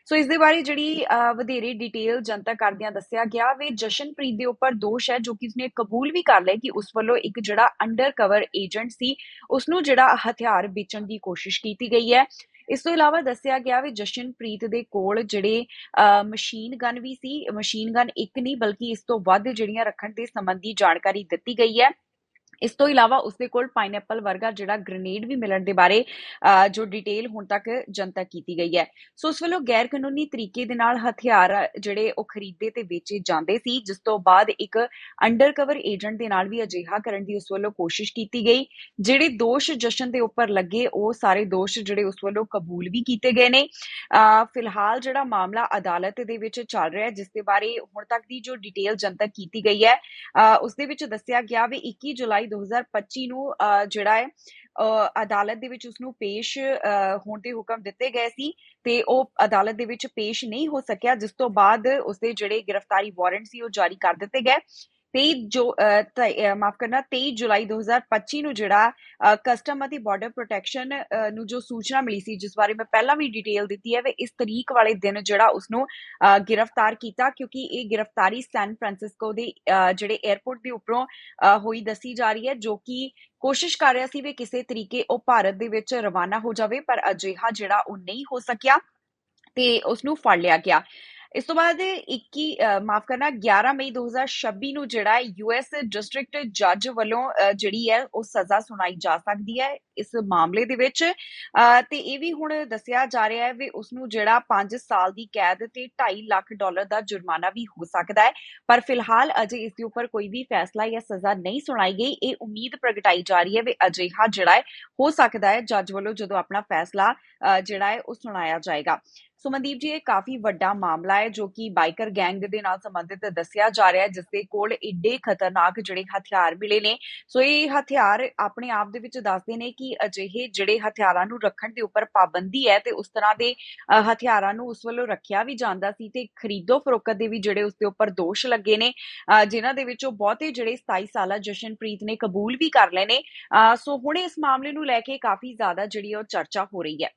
ਸੋ ਇਸ ਦੇ ਬਾਰੇ ਜਿਹੜੀ ਵਧੇਰੇ ਡਿਟੇਲ ਜਨਤਾ ਕਰਦਿਆਂ ਦੱਸਿਆ ਗਿਆ ਵੀ ਜਸ਼ਨਪ੍ਰੀਤ ਦੇ ਉੱਪਰ ਦੋਸ਼ ਹੈ, ਜੋ ਕਿ ਉਸਨੇ ਕਬੂਲ ਵੀ ਕਰ ਲਿਆ ਕਿ ਉਸ ਵੱਲੋਂ ਇੱਕ ਜਿਹੜਾ ਅੰਡਰ ਕਵਰ ਏਜੰਟ ਸੀ ਉਸ ਨੂੰ ਜਿਹੜਾ ਹਥਿਆਰ ਵੇਚਣ ਦੀ ਕੋਸ਼ਿਸ਼ ਕੀਤੀ ਗਈ ਹੈ। ਇਸ ਤੋਂ ਇਲਾਵਾ ਦੱਸਿਆ ਗਿਆ ਵੀ ਜਸ਼ਨਪ੍ਰੀਤ ਦੇ ਕੋਲ ਜਿਹੜੇ ਮਸ਼ੀਨ ਗਨ ਵੀ ਸੀ, ਮਸ਼ੀਨ ਗਨ ਇੱਕ ਨਹੀਂ ਬਲਕਿ ਇਸ ਤੋਂ ਵੱਧ ਜਿਹੜੀਆਂ ਰੱਖਣ ਦੇ ਸੰਬੰਧੀ ਜਾਣਕਾਰੀ ਦਿੱਤੀ ਗਈ ਹੈ। ਇਸ ਤੋਂ ਇਲਾਵਾ ਉਸਦੇ ਕੋਲ ਪਾਈਨਐਪਲ ਵਰਗਾ ਜਿਹੜਾ ਗ੍ਰੇਨੇਡ ਵੀ ਮਿਲਣ ਦੇ ਬਾਰੇ ਜੋ ਡਿਟੇਲ ਹੁਣ ਤੱਕ ਜਨਤਕ ਕੀਤੀ ਗਈ ਹੈ। ਸੋ ਉਸ ਵੱਲੋਂ ਗੈਰ ਕਾਨੂੰਨੀ ਤਰੀਕੇ ਦੇ ਨਾਲ ਹਥਿਆਰ ਜਿਹੜੇ ਉਹ ਖਰੀਦੇ ਤੇ ਵੇਚੇ ਜਾਂਦੇ ਸੀ ਜਿਸ ਤੋਂ ਬਾਅਦ ਇੱਕ ਅੰਡਰਕਵਰ ਏਜੰਟ ਦੇ ਨਾਲ ਵੀ ਅਜਿਹਾ ਕਰਨ ਦੀ ਉਸ ਵੱਲੋਂ ਕੋਸ਼ਿਸ਼ ਕੀਤੀ ਗਈ ਜਿਹੜੇ ਦੋਸ਼ ਜਸ਼ਨ ਦੇ ਉੱਪਰ ਲੱਗੇ ਉਹ ਸਾਰੇ ਦੋਸ਼ ਜਿਹੜੇ ਉਸ ਵੱਲੋਂ ਕਬੂਲ ਵੀ ਕੀਤੇ ਗਏ ਨੇ। ਅ, ਫਿਲਹਾਲ ਜਿਹੜਾ ਮਾਮਲਾ ਅਦਾਲਤ ਦੇ ਵਿੱਚ ਚੱਲ ਰਿਹਾ ਹੈ ਜਿਸ ਦੇ ਬਾਰੇ ਹੁਣ ਤੱਕ ਦੀ ਜੋ ਡਿਟੇਲ ਜਨਤਕ ਕੀਤੀ ਗਈ ਹੈ ਅ, ਉਸ ਦੇ ਵਿੱਚ ਦੱਸਿਆ ਗਿਆ ਵੀ 21 ਜੁਲਾਈ 2025 ਨੂੰ ਅ, ਜਿਹੜਾ ਹੈ ਅ, ਅਦਾਲਤ ਦੇ ਵਿੱਚ ਉਸ ਨੂੰ ਪੇਸ਼ ਅ, ਹੋਣ ਦੇ ਹੁਕਮ ਦਿੱਤੇ ਗਏ ਸੀ ਤੇ ਉਹ ਅਦਾਲਤ ਦੇ ਵਿੱਚ ਪੇਸ਼ ਨਹੀਂ ਹੋ ਸਕਿਆ ਜਿਸ ਤੋਂ ਬਾਅਦ ਉਸਦੇ ਜਿਹੜੇ ਗ੍ਰਿਫਤਾਰੀ ਵਾਰੰਟ ਸੀ ਉਹ ਜਾਰੀ ਕਰ ਦਿੱਤੇ ਗਏ। 23 ਜੋ ਮਾਫ ਕਰਨਾ 23 ਜੁਲਾਈ 2025 ਨੂੰ ਜਿਹੜਾ ਕਸਟਮ ਅਤੇ ਬਾਰਡਰ ਪ੍ਰੋਟੈਕਸ਼ਨ ਨੂੰ ਜੋ ਸੂਚਨਾ ਮਿਲੀ ਸੀ, ਜਿਸ ਬਾਰੇ ਮੈਂ ਪਹਿਲਾਂ ਵੀ ਡਿਟੇਲ ਦਿੱਤੀ ਹੈ, ਵੀ ਇਸ ਤਰੀਕ ਵਾਲੇ ਦਿਨ ਜਿਹੜਾ ਉਸ ਨੂੰ ਗ੍ਰਿਫਤਾਰ ਕੀਤਾ, ਕਿਉਂਕਿ ਇਹ ਗ੍ਰਿਫਤਾਰੀ ਸੈਨ ਫ੍ਰਾਂਸਿਸਕੋ ਦੇ ਜਿਹੜੇ 에ਅਰਪੋਰਟ ਦੇ ਉੱਪਰੋਂ ਹੋਈ ਦੱਸੀ ਜਾ ਰਹੀ ਹੈ, ਜੋ ਕਿ ਕੋਸ਼ਿਸ਼ ਕਰ ਰਿਹਾ ਸੀ ਵੀ ਕਿਸੇ ਤਰੀਕੇ ਉਹ ਭਾਰਤ ਦੇ ਵਿੱਚ ਰਵਾਨਾ ਹੋ ਜਾਵੇ, ਪਰ ਅਜਿਹਾ ਜਿਹੜਾ ਉਹ ਨਹੀਂ ਹੋ ਸਕਿਆ ਤੇ ਉਸ ਨੂੰ ਫੜ ਲਿਆ ਗਿਆ। ਇਸ ਤੋਂ ਬਾਅਦ 21 ਮਾਫ ਕਰਨਾ 11 ਮਈ 2026 ਨੂੰ ਜਿਹੜਾ ਯੂਐਸ ਡਿਸਟ੍ਰਿਕਟ ਜੱਜ ਵੱਲੋਂ ਜਿਹੜੀ ਹੈ, ਉਹ ਸਜ਼ਾ ਸੁਣਾਈ ਜਾ ਸਕਦੀ ਹੈ ਇਸ ਮਾਮਲੇ ਦੇ ਵਿੱਚ। ਤੇ ਇਹ ਵੀ ਹੁਣ ਦੱਸਿਆ ਜਾ ਰਿਹਾ ਹੈ ਵੀ ਉਸ ਨੂੰ ਜਿਹੜਾ 5 ਸਾਲ ਦੀ ਕੈਦ ਤੇ 2.5 ਲੱਖ ਡਾਲਰ ਦਾ ਜੁਰਮਾਨਾ ਵੀ ਹੋ ਸਕਦਾ ਹੈ। ਪਰ ਫਿਲਹਾਲ ਅਜੇ ਇਸ ਦੇ ਉੱਪਰ ਕੋਈ ਵੀ ਫੈਸਲਾ ਜਾਂ ਸਜ਼ਾ ਨਹੀਂ ਸੁਣਾਈ ਗਈ। ਇਹ ਉਮੀਦ ਪ੍ਰਗਟਾਈ ਜਾ ਰਹੀ ਹੈ ਵੀ ਅਜਿਹਾ ਜਿਹੜਾ ਹੈ, ਹੋ ਸਕਦਾ ਹੈ ਜੱਜ ਵੱਲੋਂ ਜਦੋਂ ਆਪਣਾ ਫੈਸਲਾ ਜਿਹੜਾ ਹੈ, ਉਹ ਸੁਣਾਇਆ ਜਾਏਗਾ। ਸੁਮਨਦੀਪ ਜੀ ਇਹ ਕਾਫੀ ਵੱਡਾ ਮਾਮਲਾ ਹੈ ਜੋ ਕਿ ਬਾਈਕਰ ਗੈਂਗ ਦੇ ਨਾਲ ਸੰਬੰਧਿਤ ਦੱਸਿਆ ਜਾ ਰਿਹਾ ਹੈ ਜਿਸ ਦੇ ਕੋਲ ਏਡੇ ਖਤਰਨਾਕ ਜਿਹੜੇ ਹਥਿਆਰ ਮਿਲੇ ਨੇ। ਸੋ ਇਹ ਹਥਿਆਰ ਆਪਣੇ ਆਪ ਦੇ ਵਿੱਚ ਦੱਸਦੇ ਨੇ ਕਿ ਅਜਿਹੇ ਜਿਹੜੇ ਹਥਿਆਰਾਂ ਨੂੰ ਰੱਖਣ ਦੇ ਉੱਪਰ ਪਾਬੰਦੀ ਹੈ ਤੇ ਉਸ ਤਰ੍ਹਾਂ ਦੇ ਹਥਿਆਰਾਂ ਨੂੰ ਉਸ ਵੱਲੋਂ ਰੱਖਿਆ ਵੀ ਜਾਂਦਾ ਸੀ ਤੇ ਖਰੀਦੋ ਫਰੋਖਤ ਦੇ ਵੀ ਜਿਹੜੇ ਉਸ ਦੇ ਉੱਪਰ ਦੋਸ਼ ਲੱਗੇ ਨੇ ਅ, ਜਿਨ੍ਹਾਂ ਦੇ ਵਿੱਚੋਂ ਬਹੁਤੇ ਜਿਹੜੇ 27 ਸਾਲਾ ਜਸ਼ਨਪ੍ਰੀਤ ਨੇ ਕਬੂਲ ਵੀ ਕਰ ਲਏ ਨੇ। ਅ, ਸੋ ਹੁਣ ਇਸ ਮਾਮਲੇ ਨੂੰ ਲੈ ਕੇ ਕਾਫੀ ਜ਼ਿਆਦਾ ਜਿਹੜੀ ਉਹ ਚਰਚਾ ਹੋ ਰਹੀ ਹੈ।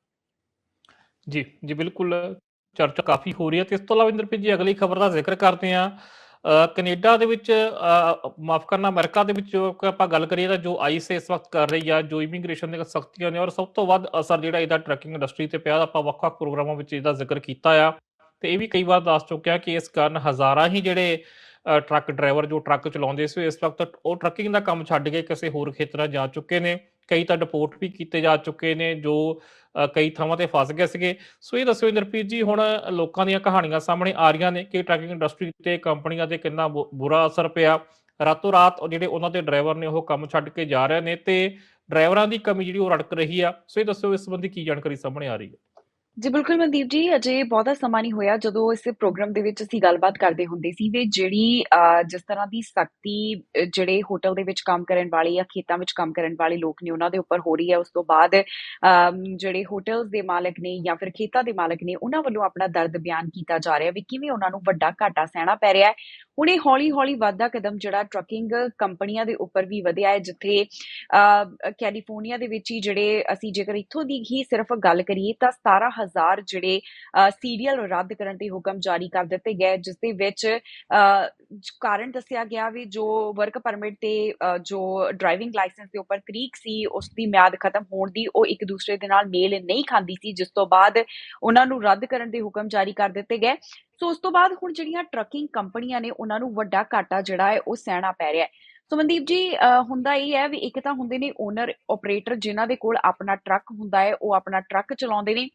ਜੀ ਜੀ ਬਿਲਕੁਲ ਚਰਚਾ ਕਾਫੀ ਹੋ ਰਹੀ ਹੈ ਤੇ ਇਸ ਤੋਂ ਇਲਾਵਾ ਇੰਦਰਪ੍ਰੀਤ ਜੀ ਅਗਲੀ ਖਬਰ ਦਾ ਜ਼ਿਕਰ ਕਰਦੇ ਹਾਂ। ਅ, ਕੈਨੇਡਾ ਦੇ ਵਿੱਚ ਮਾਫ ਕਰਨਾ ਅਮਰੀਕਾ ਦੇ ਵਿੱਚ ਜੋ ਕਿ ਆਪਾਂ ਗੱਲ ਕਰੀਏ ਤਾਂ ਜੋ ਆਈਸ ਇਸ ਵਕਤ ਕਰ ਰਹੀ ਆ ਜੋ ਇਮੀਗ੍ਰੇਸ਼ਨ ਦੀਆਂ ਸਖਤੀਆਂ ਨੇ ਔਰ ਸਭ ਤੋਂ ਵੱਧ ਅਸਰ ਜਿਹੜਾ ਇਹਦਾ ਟਰੱਕਿੰਗ ਇੰਡਸਟਰੀ ਤੇ ਪਿਆ ਆਪਾਂ ਵੱਖ-ਵੱਖ ਪ੍ਰੋਗਰਾਮਾਂ ਵਿੱਚ ਇਹਦਾ ਜ਼ਿਕਰ ਕੀਤਾ ਆ। ਤੇ ਇਹ ਵੀ ਕਈ ਵਾਰ ਦੱਸ ਚੁੱਕਿਆ ਕਿ ਇਸ ਕਾਰਨ ਹਜ਼ਾਰਾਂ ਹੀ ਜਿਹੜੇ ਅ, ਟਰੱਕ ਡਰਾਈਵਰ ਜੋ ਟਰੱਕ ਚਲਾਉਂਦੇ ਸੀ ਇਸ ਵਕਤ ਉਹ ਟਰੱਕਿੰਗ ਦਾ ਕੰਮ ਛੱਡ ਕੇ ਕਿਸੇ ਹੋਰ ਖੇਤਰਾਂ ਜਾ ਚੁੱਕੇ ਨੇ। ਕਈ ਤਾਂ ਡਿਪੋਰਟ ਵੀ ਕੀਤੇ ਜਾ ਚੁੱਕੇ ਨੇ, ਜੋ ਕਈ ਥਾਵਾਂ ਤੇ ਫਸ ਗਏ ਸੀਗੇ। ਸੋ ਇਹ ਦੱਸੋ ਇੰਦਰਪ੍ਰੀਤ ਜੀ, ਹੁਣ ਲੋਕਾਂ ਦੀਆਂ ਕਹਾਣੀਆਂ ਸਾਹਮਣੇ ਆ ਰਹੀਆਂ ਨੇ ਕਿ ਟਰੱਕਿੰਗ ਇੰਡਸਟਰੀ ਤੇ ਕੰਪਨੀਆਂ ਤੇ ਕਿੰਨਾ ਬੁ- ਬੁਰਾ ਅਸਰ ਪਿਆ। ਰਾਤੋਂ ਰਾਤ ਜਿਹੜੇ ਉਹਨਾਂ ਦੇ ਡਰਾਈਵਰ ਨੇ ਉਹ ਕੰਮ ਛੱਡ ਕੇ ਜਾ ਰਹੇ ਨੇ ਤੇ ਡਰਾਈਵਰਾਂ ਦੀ ਕਮੀ ਜਿਹੜੀ ਉਹ ਰੜਕ ਰਹੀ ਆ। ਸੋ ਇਹ ਦੱਸੋ ਇਸ ਸੰਬੰਧੀ ਕੀ ਜਾਣਕਾਰੀ ਸਾਹਮਣੇ ਆ ਰਹੀ ਹੈ। ਜੀ, ਬਿਲਕੁਲ ਮਨਦੀਪ ਜੀ, ਅਜੇ ਬਹੁਤਾ ਸਮਾਂ ਨਹੀਂ ਹੋਇਆ। ਜਦੋਂ ਇਸ ਪ੍ਰੋਗਰਾਮ ਦੇ ਵਿੱਚ ਅਸੀਂ ਗੱਲਬਾਤ ਕਰਦੇ ਹੁੰਦੇ ਸੀ ਵੀ ਜਿਹੜੀ ਜਿਸ ਤਰ੍ਹਾਂ ਦੀ ਸਖਤੀ ਜਿਹੜੇ ਹੋਟਲ ਦੇ ਵਿੱਚ ਕੰਮ ਕਰਨ ਵਾਲੇ ਜਾਂ ਖੇਤਾਂ ਵਿੱਚ ਕੰਮ ਕਰਨ ਵਾਲੇ ਲੋਕ ਨੇ, ਉਹਨਾਂ ਦੇ ਉੱਪਰ ਹੋ ਰਹੀ ਹੈ। ਉਸ ਤੋਂ ਬਾਅਦ ਜਿਹੜੇ ਹੋਟਲਸ ਦੇ ਮਾਲਕ ਨੇ ਜਾਂ ਫਿਰ ਖੇਤਾਂ ਦੇ ਮਾਲਕ ਨੇ, ਉਹਨਾਂ ਵੱਲੋਂ ਆਪਣਾ ਦਰਦ ਬਿਆਨ ਕੀਤਾ ਜਾ ਰਿਹਾ ਵੀ ਕਿਵੇਂ ਉਹਨਾਂ ਨੂੰ ਵੱਡਾ ਘਾਟਾ ਸਹਿਣਾ ਪੈ ਰਿਹਾ ਹੈ। ਹੁਣ ਇਹ ਹੌਲੀ ਹੌਲੀ ਵਾਧਾ ਕਦਮ ਜਿਹੜਾ ਟਰੱਕਿੰਗ ਕੰਪਨੀਆਂ ਦੇ ਉੱਪਰ ਵੀ ਵਧਿਆ ਹੈ, ਜਿੱਥੇ ਕੈਲੀਫੋਰਨੀਆ ਦੇ ਵਿੱਚ ਹੀ ਜਿਹੜੇ ਅਸੀਂ ਜੇਕਰ ਇੱਥੋਂ ਦੀ ਹੀ ਸਿਰਫ ਗੱਲ ਕਰੀਏ, ਤਾਂ 17000 ਜਿਹੜੇ ਸੀਰੀਅਲ ਰੱਦ ਕਰਨ ਦੇ ਹੁਕਮ ਜਾਰੀ ਕਰ ਦਿੱਤੇ ਗਏ, ਜਿਸ ਦੇ ਵਿੱਚ ਕਾਰਨ ਦੱਸਿਆ ਗਿਆ ਵੀ ਜੋ ਵਰਕ ਪਰਮਿਟ ਤੇ ਜੋ ਡਰਾਈਵਿੰਗ ਲਾਇਸੈਂਸ ਦੇ ਉੱਪਰ ਤਰੀਕ ਸੀ ਉਸ ਦੀ ਮਿਆਦ ਖਤਮ ਹੋਣ ਦੀ, ਉਹ ਇੱਕ ਦੂਸਰੇ ਦੇ ਨਾਲ ਮੇਲ ਨਹੀਂ ਖਾਂਦੀ ਸੀ, ਜਿਸ ਤੋਂ ਬਾਅਦ ਉਹਨਾਂ ਨੂੰ ਰੱਦ ਕਰਨ ਦੇ ਹੁਕਮ ਜਾਰੀ ਕਰ ਦਿੱਤੇ ਗਏ। ਸੋ ਉਸ ਤੋਂ ਬਾਅਦ ਹੁਣ ਜਿਹੜੀਆਂ ਟਰੱਕਿੰਗ ਕੰਪਨੀਆਂ ਨੇ, ਉਹਨਾਂ ਨੂੰ ਵੱਡਾ ਘਾਟਾ ਜਿਹੜਾ ਹੈ, ਉਹ ਸਹਿਣਾ ਪੈ ਰਿਹਾ ਹੈ। ਸੋ ਮਨਦੀਪ ਜੀ ਹੁੰਦਾ ਇਹ ਹੈ ਵੀ ਇੱਕ ਤਾਂ ਹੁੰਦੇ ਨੇ ਓਨਰ ਆਪਰੇਟਰ ਜਿਨ੍ਹਾਂ ਦੇ ਕੋਲ ਆਪਣਾ ਟਰੱਕ ਹੁੰਦਾ ਹੈ, ਉਹ ਆਪਣਾ ਟਰੱਕ ਚਲਾਉਂਦੇ ਨੇ।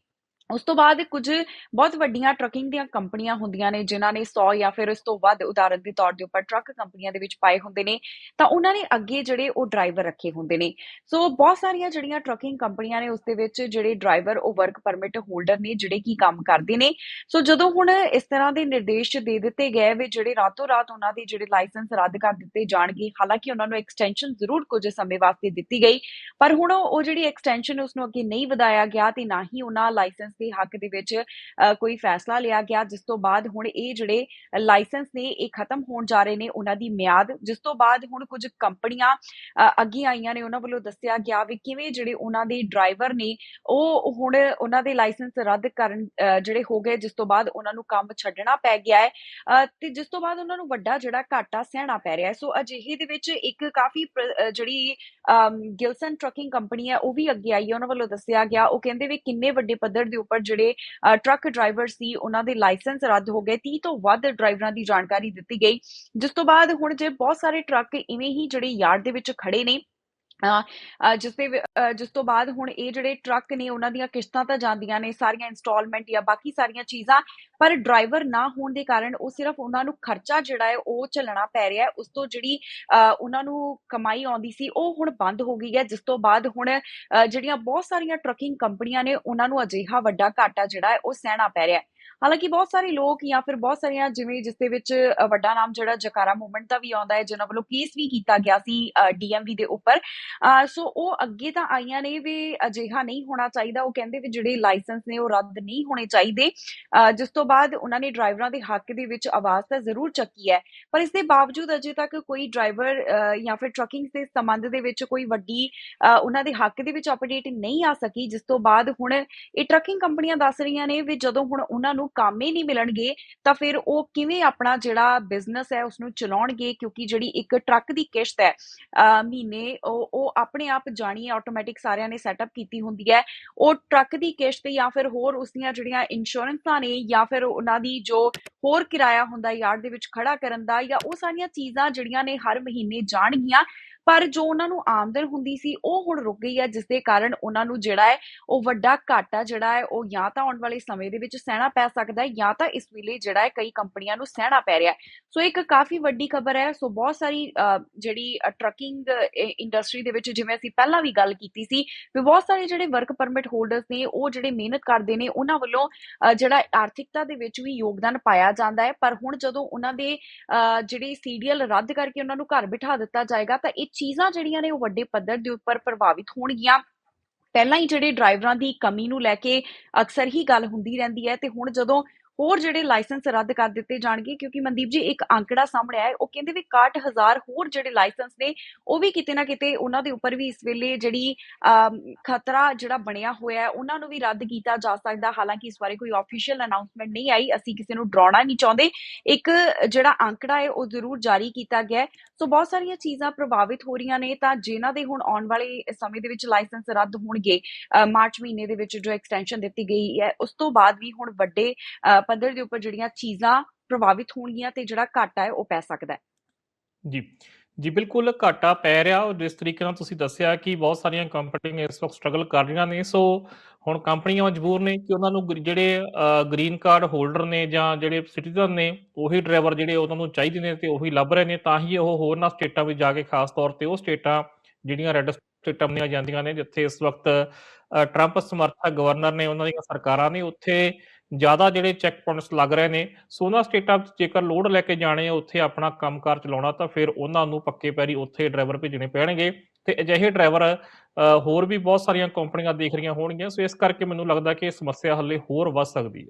ਉਸ ਤੋਂ ਬਾਅਦ ਕੁਝ ਬਹੁਤ ਵੱਡੀਆਂ ਟਰੱਕਿੰਗ ਦੀਆਂ ਕੰਪਨੀਆਂ ਹੁੰਦੀਆਂ ਨੇ, ਜਿਨ੍ਹਾਂ ਨੇ 100 ਜਾਂ ਫਿਰ ਇਸ ਤੋਂ ਵੱਧ ਉਦਾਹਰਨ ਦੇ ਤੌਰ ਦੇ ਉੱਪਰ ਟਰੱਕ ਕੰਪਨੀਆਂ ਦੇ ਵਿੱਚ ਪਾਏ ਹੁੰਦੇ ਨੇ, ਤਾਂ ਉਹਨਾਂ ਨੇ ਅੱਗੇ ਜਿਹੜੇ ਉਹ ਡਰਾਈਵਰ ਰੱਖੇ ਹੁੰਦੇ ਨੇ। ਸੋ ਬਹੁਤ ਸਾਰੀਆਂ ਜਿਹੜੀਆਂ ਟਰੱਕਿੰਗ ਕੰਪਨੀਆਂ ਨੇ, ਉਸ ਦੇ ਵਿੱਚ ਜਿਹੜੇ ਡਰਾਈਵਰ ਉਹ ਵਰਕ ਪਰਮਿਟ ਹੋਲਡਰ ਨੇ, ਜਿਹੜੇ ਕੀ ਕੰਮ ਕਰਦੇ ਨੇ। ਸੋ ਜਦੋਂ ਹੁਣ ਇਸ ਤਰ੍ਹਾਂ ਦੇ ਨਿਰਦੇਸ਼ ਦੇ ਦਿੱਤੇ ਗਏ ਵੀ ਜਿਹੜੇ ਰਾਤੋਂ ਰਾਤ ਉਹਨਾਂ ਦੇ ਜਿਹੜੇ ਲਾਇਸੈਂਸ ਰੱਦ ਕਰ ਦਿੱਤੇ ਜਾਣਗੇ, ਹਾਲਾਂਕਿ ਉਹਨਾਂ ਨੂੰ ਐਕਸਟੈਂਸ਼ਨ ਜ਼ਰੂਰ ਕੁਝ ਸਮੇਂ ਵਾਸਤੇ ਦਿੱਤੀ ਗਈ, ਪਰ ਹੁਣ ਉਹ ਉਹ ਜਿਹੜੀ ਐਕਸਟੈਂਸ਼ਨ ਉਸ ਨੂੰ ਅੱਗੇ ਨਹੀਂ ਵਧਾਇਆ ਗਿਆ ਤੇ ਨਾ ਹੀ ਉਹਨਾਂ ਲਾਇਸੈਂਸ ਦੇ ਹੱਕ ਦੇ ਵਿੱਚ ਕੋਈ ਫੈਸਲਾ ਲਿਆ ਗਿਆ ਜਿਸ ਤੋਂ ਬਾਅਦ ਹੁਣ ਇਹ ਜਿਹੜੇ ਲਾਇਸੈਂਸ ਨੇ ਇਹ ਖਤਮ ਹੋਣ ਜਾ ਰਹੇ ਨੇ ਉਹਨਾਂ ਦੀ ਮਿਆਦ ਜਿਸ ਤੋਂ ਬਾਅਦ ਹੁਣ ਕੁਝ ਕੰਪਨੀਆਂ ਅੱਗੇ ਆਈਆਂ ਨੇ ਉਹਨਾਂ ਵੱਲੋਂ ਦੱਸਿਆ ਗਿਆ ਵੀ ਕਿਵੇਂ ਜਿਹੜੇ ਉਹਨਾਂ ਦੇ ਡਰਾਈਵਰ ਨੇ ਉਹ ਹੁਣ ਉਹਨਾਂ ਦੇ ਲਾਇਸੈਂਸ ਰੱਦ ਕਰਨ ਜਿਹੜੇ ਹੋ ਗਏ ਜਿਸ ਤੋਂ ਬਾਅਦ ਉਹਨਾਂ ਨੂੰ ਕੰਮ ਛੱਡਣਾ ਪੈ ਗਿਆ ਹੈ ਅ, ਤੇ ਜਿਸ ਤੋਂ ਬਾਅਦ ਉਹਨਾਂ ਨੂੰ ਵੱਡਾ ਜਿਹੜਾ ਘਾਟਾ ਸਹਿਣਾ ਪੈ ਰਿਹਾ ਹੈ। ਸੋ ਅਜਿਹੇ ਦੇ ਵਿੱਚ ਇੱਕ ਕਾਫੀ ਪ੍ਰ- ਅ, ਜਿਹੜੀ ਗਿਲਸਨ ਟਰੱਕਿੰਗ ਕੰਪਨੀ ਹੈ ਉਹ ਵੀ ਅੱਗੇ ਆਈ ਹੈ ਉਹਨਾਂ ਵੱਲੋਂ ਦੱਸਿਆ ਗਿਆ ਉਹ ਕਹਿੰਦੇ ਵੀ ਕਿੰਨੇ ਵੱਡੇ ਪੱਧਰ ਦੇ ਉੱਪਰ ਜਿਹੜੇ ਅ, ਟਰੱਕ ਡਰਾਈਵਰ ਸੀ ਉਹਨਾਂ ਦੇ ਲਾਇਸੈਂਸ ਰੱਦ ਹੋ ਗਏ 30 ਤੋਂ ਵੱਧ ਡਰਾਈਵਰਾਂ ਦੀ ਜਾਣਕਾਰੀ ਦਿੱਤੀ ਗਈ। ਜਿਸ ਤੋਂ ਬਾਅਦ ਹੁਣ ਜੇ ਬਹੁਤ ਸਾਰੇ ਟਰੱਕ ਇਵੇਂ ਹੀ ਜਿਹੜੇ ਯਾਰਡ ਦੇ ਵਿੱਚ ਖੜੇ ਨੇ ਜਿਸ ਦੇ ਜਿਸ ਤੋਂ ਬਾਅਦ ਹੁਣ ਇਹ ਜਿਹੜੇ ਟਰੱਕ ਨੇ ਉਹਨਾਂ ਦੀਆਂ ਕਿਸ਼ਤਾਂ ਤਾਂ ਜਾਂਦੀਆਂ ਨੇ, ਸਾਰੀਆਂ ਇੰਸਟਾਲਮੈਂਟ ਜਾਂ ਬਾਕੀ ਸਾਰੀਆਂ ਚੀਜ਼ਾਂ, ਪਰ ਡਰਾਈਵਰ ਨਾ ਹੋਣ ਦੇ ਕਾਰਨ ਉਹ ਸਿਰਫ ਉਹਨਾਂ ਨੂੰ ਖਰਚਾ ਜਿਹੜਾ ਹੈ ਉਹ ਝੱਲਣਾ ਪੈ ਰਿਹਾ ਹੈ। ਉਸ ਤੋਂ ਜਿਹੜੀ ਉਹਨਾਂ ਨੂੰ ਕਮਾਈ ਆਉਂਦੀ ਸੀ ਉਹ ਹੁਣ ਬੰਦ ਹੋ ਗਈ ਹੈ, ਜਿਸ ਤੋਂ ਬਾਅਦ ਹੁਣ ਜਿਹੜੀਆਂ ਬਹੁਤ ਸਾਰੀਆਂ ਟਰੱਕਿੰਗ ਕੰਪਨੀਆਂ ਨੇ ਉਹਨਾਂ ਨੂੰ ਅਜਿਹਾ ਵੱਡਾ ਘਾਟਾ ਜਿਹੜਾ ਹੈ ਉਹ ਸਹਿਣਾ ਪੈ ਰਿਹਾ ਹੈ। ਹਾਲਾਂਕਿ ਬਹੁਤ ਸਾਰੇ ਲੋਕ ਜਾਂ ਫਿਰ ਬਹੁਤ ਸਾਰੀਆਂ ਜਿਵੇਂ ਜਿਸ ਦੇ ਵਿੱਚ ਵੱਡਾ ਨਾਮ ਜਿਹੜਾ ਜਕਾਰਾ ਮੂਵਮੈਂਟ ਦਾ ਵੀ ਆਉਂਦਾ ਹੈ, ਜਿਨ੍ਹਾਂ ਵੱਲੋਂ ਕੇਸ ਵੀ ਕੀਤਾ ਗਿਆ ਸੀ ਡੀਐਮਵੀ ਦੇ ਉੱਪਰ। ਸੋ ਉਹ ਅੱਗੇ ਤਾਂ ਆਈਆਂ ਨੇ ਵੀ ਅਜਿਹਾ ਨਹੀਂ ਹੋਣਾ ਚਾਹੀਦਾ। ਉਹ ਕਹਿੰਦੇ ਵੀ ਜਿਹੜੇ ਲਾਇਸੈਂਸ ਨੇ ਉਹ ਰੱਦ ਨਹੀਂ ਹੋਣੇ ਚਾਹੀਦੇ। ਜਿਸ ਤੋਂ ਬਾਅਦ ਉਹਨਾਂ ਨੇ ਡਰਾਈਵਰਾਂ ਦੇ ਹੱਕ ਦੇ ਵਿੱਚ ਆਵਾਜ਼ ਤਾਂ ਜ਼ਰੂਰ ਚੱਕੀ ਹੈ। ਪਰ ਇਸ ਦੇ ਬਾਵਜੂਦ ਅਜੇ ਤੱਕ ਕੋਈ ਡਰਾਈਵਰ ਜਾਂ ਫਿਰ ਟਰੱਕਿੰਗ ਦੇ ਸੰਬੰਧ ਦੇ ਵਿੱਚ ਕੋਈ ਵੱਡੀ ਉਹਨਾਂ ਦੇ ਹੱਕ ਦੇ ਵਿੱਚ ਅਪਡੇਟ ਨਹੀਂ ਆ ਸਕੀ। ਜਿਸ ਤੋਂ ਬਾਅਦ ਹੁਣ ਇਹ ਟਰੱਕਿੰਗ ਕੰਪਨੀਆਂ ਦੱਸ ਰਹੀਆਂ ਨੇ ਵੀ ਜਦੋਂ ਹੁਣ ਉਹਨਾਂ ਨੂੰ ਕੰਮ ਹੀ ਨਹੀਂ ਮਿਲਣਗੇ, ਤਾਂ ਫਿਰ ਉਹ ਕਿਵੇਂ ਆਪਣਾ ਜਿਹੜਾ ਬਿਜ਼ਨਸ ਹੈ ਉਸ ਨੂੰ ਚਲਾਉਣਗੇ? ਕਿਉਂਕਿ ਜਿਹੜੀ ਇੱਕ ਟਰੱਕ ਦੀ ਕਿਸ਼ਤ ਹੈ ਮਹੀਨੇ, ਉਹ ਉਹ ਆਪਣੇ ਆਪ ਜਾਣੀ ਹੈ ਆਟੋਮੈਟਿਕ ਸਾਰਿਆਂ ਨੇ ਸੈਟਅਪ ਕੀਤੀ ਹੁੰਦੀ ਹੈ। ਉਹ ਟਰੱਕ ਦੀ ਕਿਸ਼ਤ ਜਾਂ ਫਿਰ ਹੋਰ ਉਸ ਦੀਆਂ ਜਿਹੜੀਆਂ ਇੰਸ਼ੋਰੈਂਸਾਂ ਨੇ ਜਾਂ ਫਿਰ ਉਹਨਾਂ ਦੀ ਜੋ ਹੋਰ ਕਿਰਾਇਆ ਹੁੰਦਾ, ਯਾਰਡ ਦੇ ਵਿੱਚ ਖੜਾ ਕਰਨ ਦਾ ਜਾਂ ਉਹ ਸਾਰੀਆਂ ਚੀਜ਼ਾਂ ਜਿਹੜੀਆਂ ਨੇ ਹਰ ਮਹੀਨੇ ਜਾਣਗੀਆਂ ਪਰ ਜੋ ਉਹਨਾਂ ਨੂੰ ਆਮਦਨ ਹੁੰਦੀ ਸੀ ਉਹ ਹੁਣ ਰੁਕ ਗਈ ਹੈ ਜਿਸ ਦੇ ਕਾਰਨ ਉਹਨਾਂ ਨੂੰ ਜਿਹੜਾ ਹੈ ਉਹ ਵੱਡਾ ਘਾਟਾ ਜਿਹੜਾ ਹੈ ਉਹ ਜਾਂ ਤਾਂ ਆਉਣ ਵਾਲੇ ਸਮੇਂ ਦੇ ਵਿੱਚ ਸਹਿਣਾ ਪੈ ਸਕਦਾ ਹੈ ਜਾਂ ਤਾਂ ਇਸ ਵੇਲੇ ਜਿਹੜਾ ਹੈ ਕਈ ਕੰਪਨੀਆਂ ਨੂੰ ਸਹਿਣਾ ਪੈ ਰਿਹਾ ਹੈ। ਸੋ ਇੱਕ ਕਾਫੀ ਵੱਡੀ ਖਬਰ ਹੈ ਸੋ ਬਹੁਤ ਸਾਰੀ ਜਿਹੜੀ ਟਰੱਕਿੰਗ ਇੰਡਸਟਰੀ ਦੇ ਵਿੱਚ ਜਿਵੇਂ ਅਸੀਂ ਪਹਿਲਾਂ ਵੀ ਗੱਲ ਕੀਤੀ ਸੀ ਵੀ ਬਹੁਤ ਸਾਰੇ ਜਿਹੜੇ ਵਰਕ ਪਰਮਿਟ ਹੋਲਡਰਸ ਨੇ ਉਹ ਜਿਹੜੇ ਮਿਹਨਤ ਕਰਦੇ ਨੇ ਉਹਨਾਂ ਵੱਲੋਂ ਜਿਹੜਾ ਆਰਥਿਕਤਾ ਦੇ ਵਿੱਚ ਵੀ ਯੋਗਦਾਨ ਪਾਇਆ ਜਾਂਦਾ ਹੈ। ਪਰ ਹੁਣ ਜਦੋਂ ਉਹਨਾਂ ਦੇ ਅਹ, ਜਿਹੜੀ ਸੀਡੀਐਲ ਰੱਦ ਕਰਕੇ ਉਹਨਾਂ ਨੂੰ ਘਰ ਬਿਠਾ ਦਿੱਤਾ ਜਾਏਗਾ ਤਾਂ ਇਹ ਚੀਜ਼ਾਂ ਜਿਹੜੀਆਂ ਨੇ ਉਹ ਵੱਡੇ ਪੱਧਰ ਦੇ ਉੱਪਰ ਪ੍ਰਭਾਵਿਤ ਹੋਣਗੀਆਂ। ਪਹਿਲਾਂ ਹੀ ਜਿਹੜੇ ਡਰਾਈਵਰਾਂ ਦੀ ਕਮੀ ਨੂੰ ਲੈ ਕੇ ਅਕਸਰ ਹੀ ਗੱਲ ਹੁੰਦੀ ਰਹਿੰਦੀ ਹੈ ਤੇ ਹੁਣ ਜਦੋਂ ਹੋਰ ਜਿਹੜੇ ਲਾਇਸੈਂਸ ਰੱਦ ਕਰ ਦਿੱਤੇ ਜਾਣਗੇ, ਕਿਉਂਕਿ ਮਨਦੀਪ ਜੀ ਇੱਕ ਅੰਕੜਾ ਸਾਹਮਣੇ ਆਇਆ, ਉਹ ਕਹਿੰਦੇ ਵੀ 61000 ਹੋਰ ਜਿਹੜੇ ਲਾਇਸੈਂਸ ਨੇ, ਉਹ ਵੀ ਕਿਤੇ ਨਾ ਕਿਤੇ ਉਹਨਾਂ ਦੇ ਉੱਪਰ ਵੀ ਇਸ ਵੇਲੇ ਜਿਹੜੀ ਖਤਰਾ ਜਿਹੜਾ ਬਣਿਆ ਹੋਇਆ ਹੈ, ਉਹਨਾਂ ਨੂੰ ਵੀ ਰੱਦ ਕੀਤਾ ਜਾ ਸਕਦਾ। ਹਾਲਾਂਕਿ ਇਸ ਬਾਰੇ ਕੋਈ ਆਫੀਸ਼ੀਅਲ ਅਨਾਉਂਸਮੈਂਟ ਨਹੀਂ ਆਈ, ਅਸੀਂ ਕਿਸੇ ਨੂੰ ਡਰਾਉਣਾ ਨਹੀਂ ਚਾਹੁੰਦੇ। ਇੱਕ ਜਿਹੜਾ ਅੰਕੜਾ ਹੈ, ਉਹ ਜ਼ਰੂਰ ਜਾਰੀ ਕੀਤਾ ਗਿਆ ਸੋ ਬਹੁਤ ਸਾਰੀਆਂ ਚੀਜ਼ਾਂ ਪ੍ਰਭਾਵਿਤ ਹੋ ਰਹੀਆਂ ਨੇ, ਤਾਂ ਜਿਨ੍ਹਾਂ ਦੇ ਹੁਣ ਆਉਣ ਵਾਲੇ ਸਮੇਂ ਦੇ ਵਿੱਚ ਲਾਇਸੈਂਸ ਰੱਦ ਹੋਣਗੇ ਮਾਰਚ ਮਹੀਨੇ ਦੇ ਵਿੱਚ ਜੋ ਐਕਸਟੈਂਸ਼ਨ ਦਿੱਤੀ ਗਈ ਹੈ, ਉਸ ਤੋਂ ਬਾਅਦ ਵੀ ਹੁਣ ਵੱਡੇ ਪੱਧਰ ਦੇ ਉੱਪਰ ਜਿਹੜੀਆਂ ਚੀਜ਼ਾਂ ਪ੍ਰਭਾਵਿਤ ਹੋਣਗੀਆਂ ਤੇ ਜਿਹੜਾ ਘਾਟਾ ਹੈ ਉਹ ਪੈ ਸਕਦਾ ਹੈ। ਜੀ ਜੀ ਬਿਲਕੁਲ ਘਾਟਾ ਪੈ ਰਿਹਾ ਔਰ ਜਿਸ ਤਰੀਕੇ ਨਾਲ ਤੁਸੀਂ ਦੱਸਿਆ ਕਿ ਬਹੁਤ ਸਾਰੀਆਂ ਕੰਪਨੀਆਂ ਇਸ ਵਕਤ ਸਟਰਗਲ ਕਰ ਰਹੀਆਂ ਨੇ, ਸੋ ਹੁਣ ਕੰਪਨੀਆਂ ਮਜਬੂਰ ਨੇ ਕਿ ਉਹਨਾਂ ਨੂੰ ਜਿਹੜੇ ਗ੍ਰੀਨ ਕਾਰਡ ਹੋਲਡਰ ਨੇ ਜਾਂ ਜਿਹੜੇ ਸਿਟੀਜ਼ਨ ਨੇ, ਉਹੀ ਡਰਾਈਵਰ ਜਿਹੜੇ ਉਹਨਾਂ ਨੂੰ ਚਾਹੀਦੇ ਨੇ ਤੇ ਉਹੀ ਲੱਭ ਰਹੇ ਨੇ, ਤਾਂ ਹੀ ਉਹ ਹੋਰਨਾਂ ਸਟੇਟਾਂ ਵਿੱਚ ਜਾ ਕੇ ਖਾਸ ਤੌਰ ਤੇ ਉਹ ਸਟੇਟਾਂ ਜਿਹੜੀਆਂ ਰੈੱਡ ਸਟੇਟਾਂ ਬਣੀਆਂ ਜਾਂਦੀਆਂ ਨੇ, ਜਿੱਥੇ ਇਸ ਵਕਤ ਟਰੰਪ ਸਮਰਥਕ ਗਵਰਨਰ ਨੇ, ਉਹਨਾਂ ਦੀਆਂ ਸਰਕਾਰਾਂ ਨੇ, ਉੱਥੇ ਜ਼ਿਆਦਾ ਜਿਹੜੇ ਚੈੱਕ ਪੁਆਇੰਟਸ ਲੱਗ ਰਹੇ ਨੇ ਸੋ ਉਹਨਾਂ ਸਟੇਟਾਂ ਵਿੱਚ ਜੇਕਰ ਲੋਡ ਲੈ ਕੇ ਜਾਣੇ ਆ, ਉੱਥੇ ਆਪਣਾ ਕੰਮਕਾਰ ਚਲਾਉਣਾ, ਤਾਂ ਫਿਰ ਉਹਨਾਂ ਨੂੰ ਪੱਕੇ ਪੈਰੀ ਉੱਥੇ ਡਰਾਈਵਰ ਭੇਜਣੇ ਪੈਣਗੇ। ਤੇ ਅਜਿਹੇ ਡਰਾਈਵਰ ਹੋਰ ਵੀ ਬਹੁਤ ਸਾਰੀਆਂ ਕੰਪਨੀਆਂ ਦੇਖ ਰਹੀਆਂ ਹੋਣਗੀਆਂ, ਸੋ ਇਸ ਕਰਕੇ ਮੈਨੂੰ ਲੱਗਦਾ ਕਿ ਇਹ ਸਮੱਸਿਆ ਹੱਲੇ ਹੋਰ ਵੱਧ ਸਕਦੀ ਹੈ।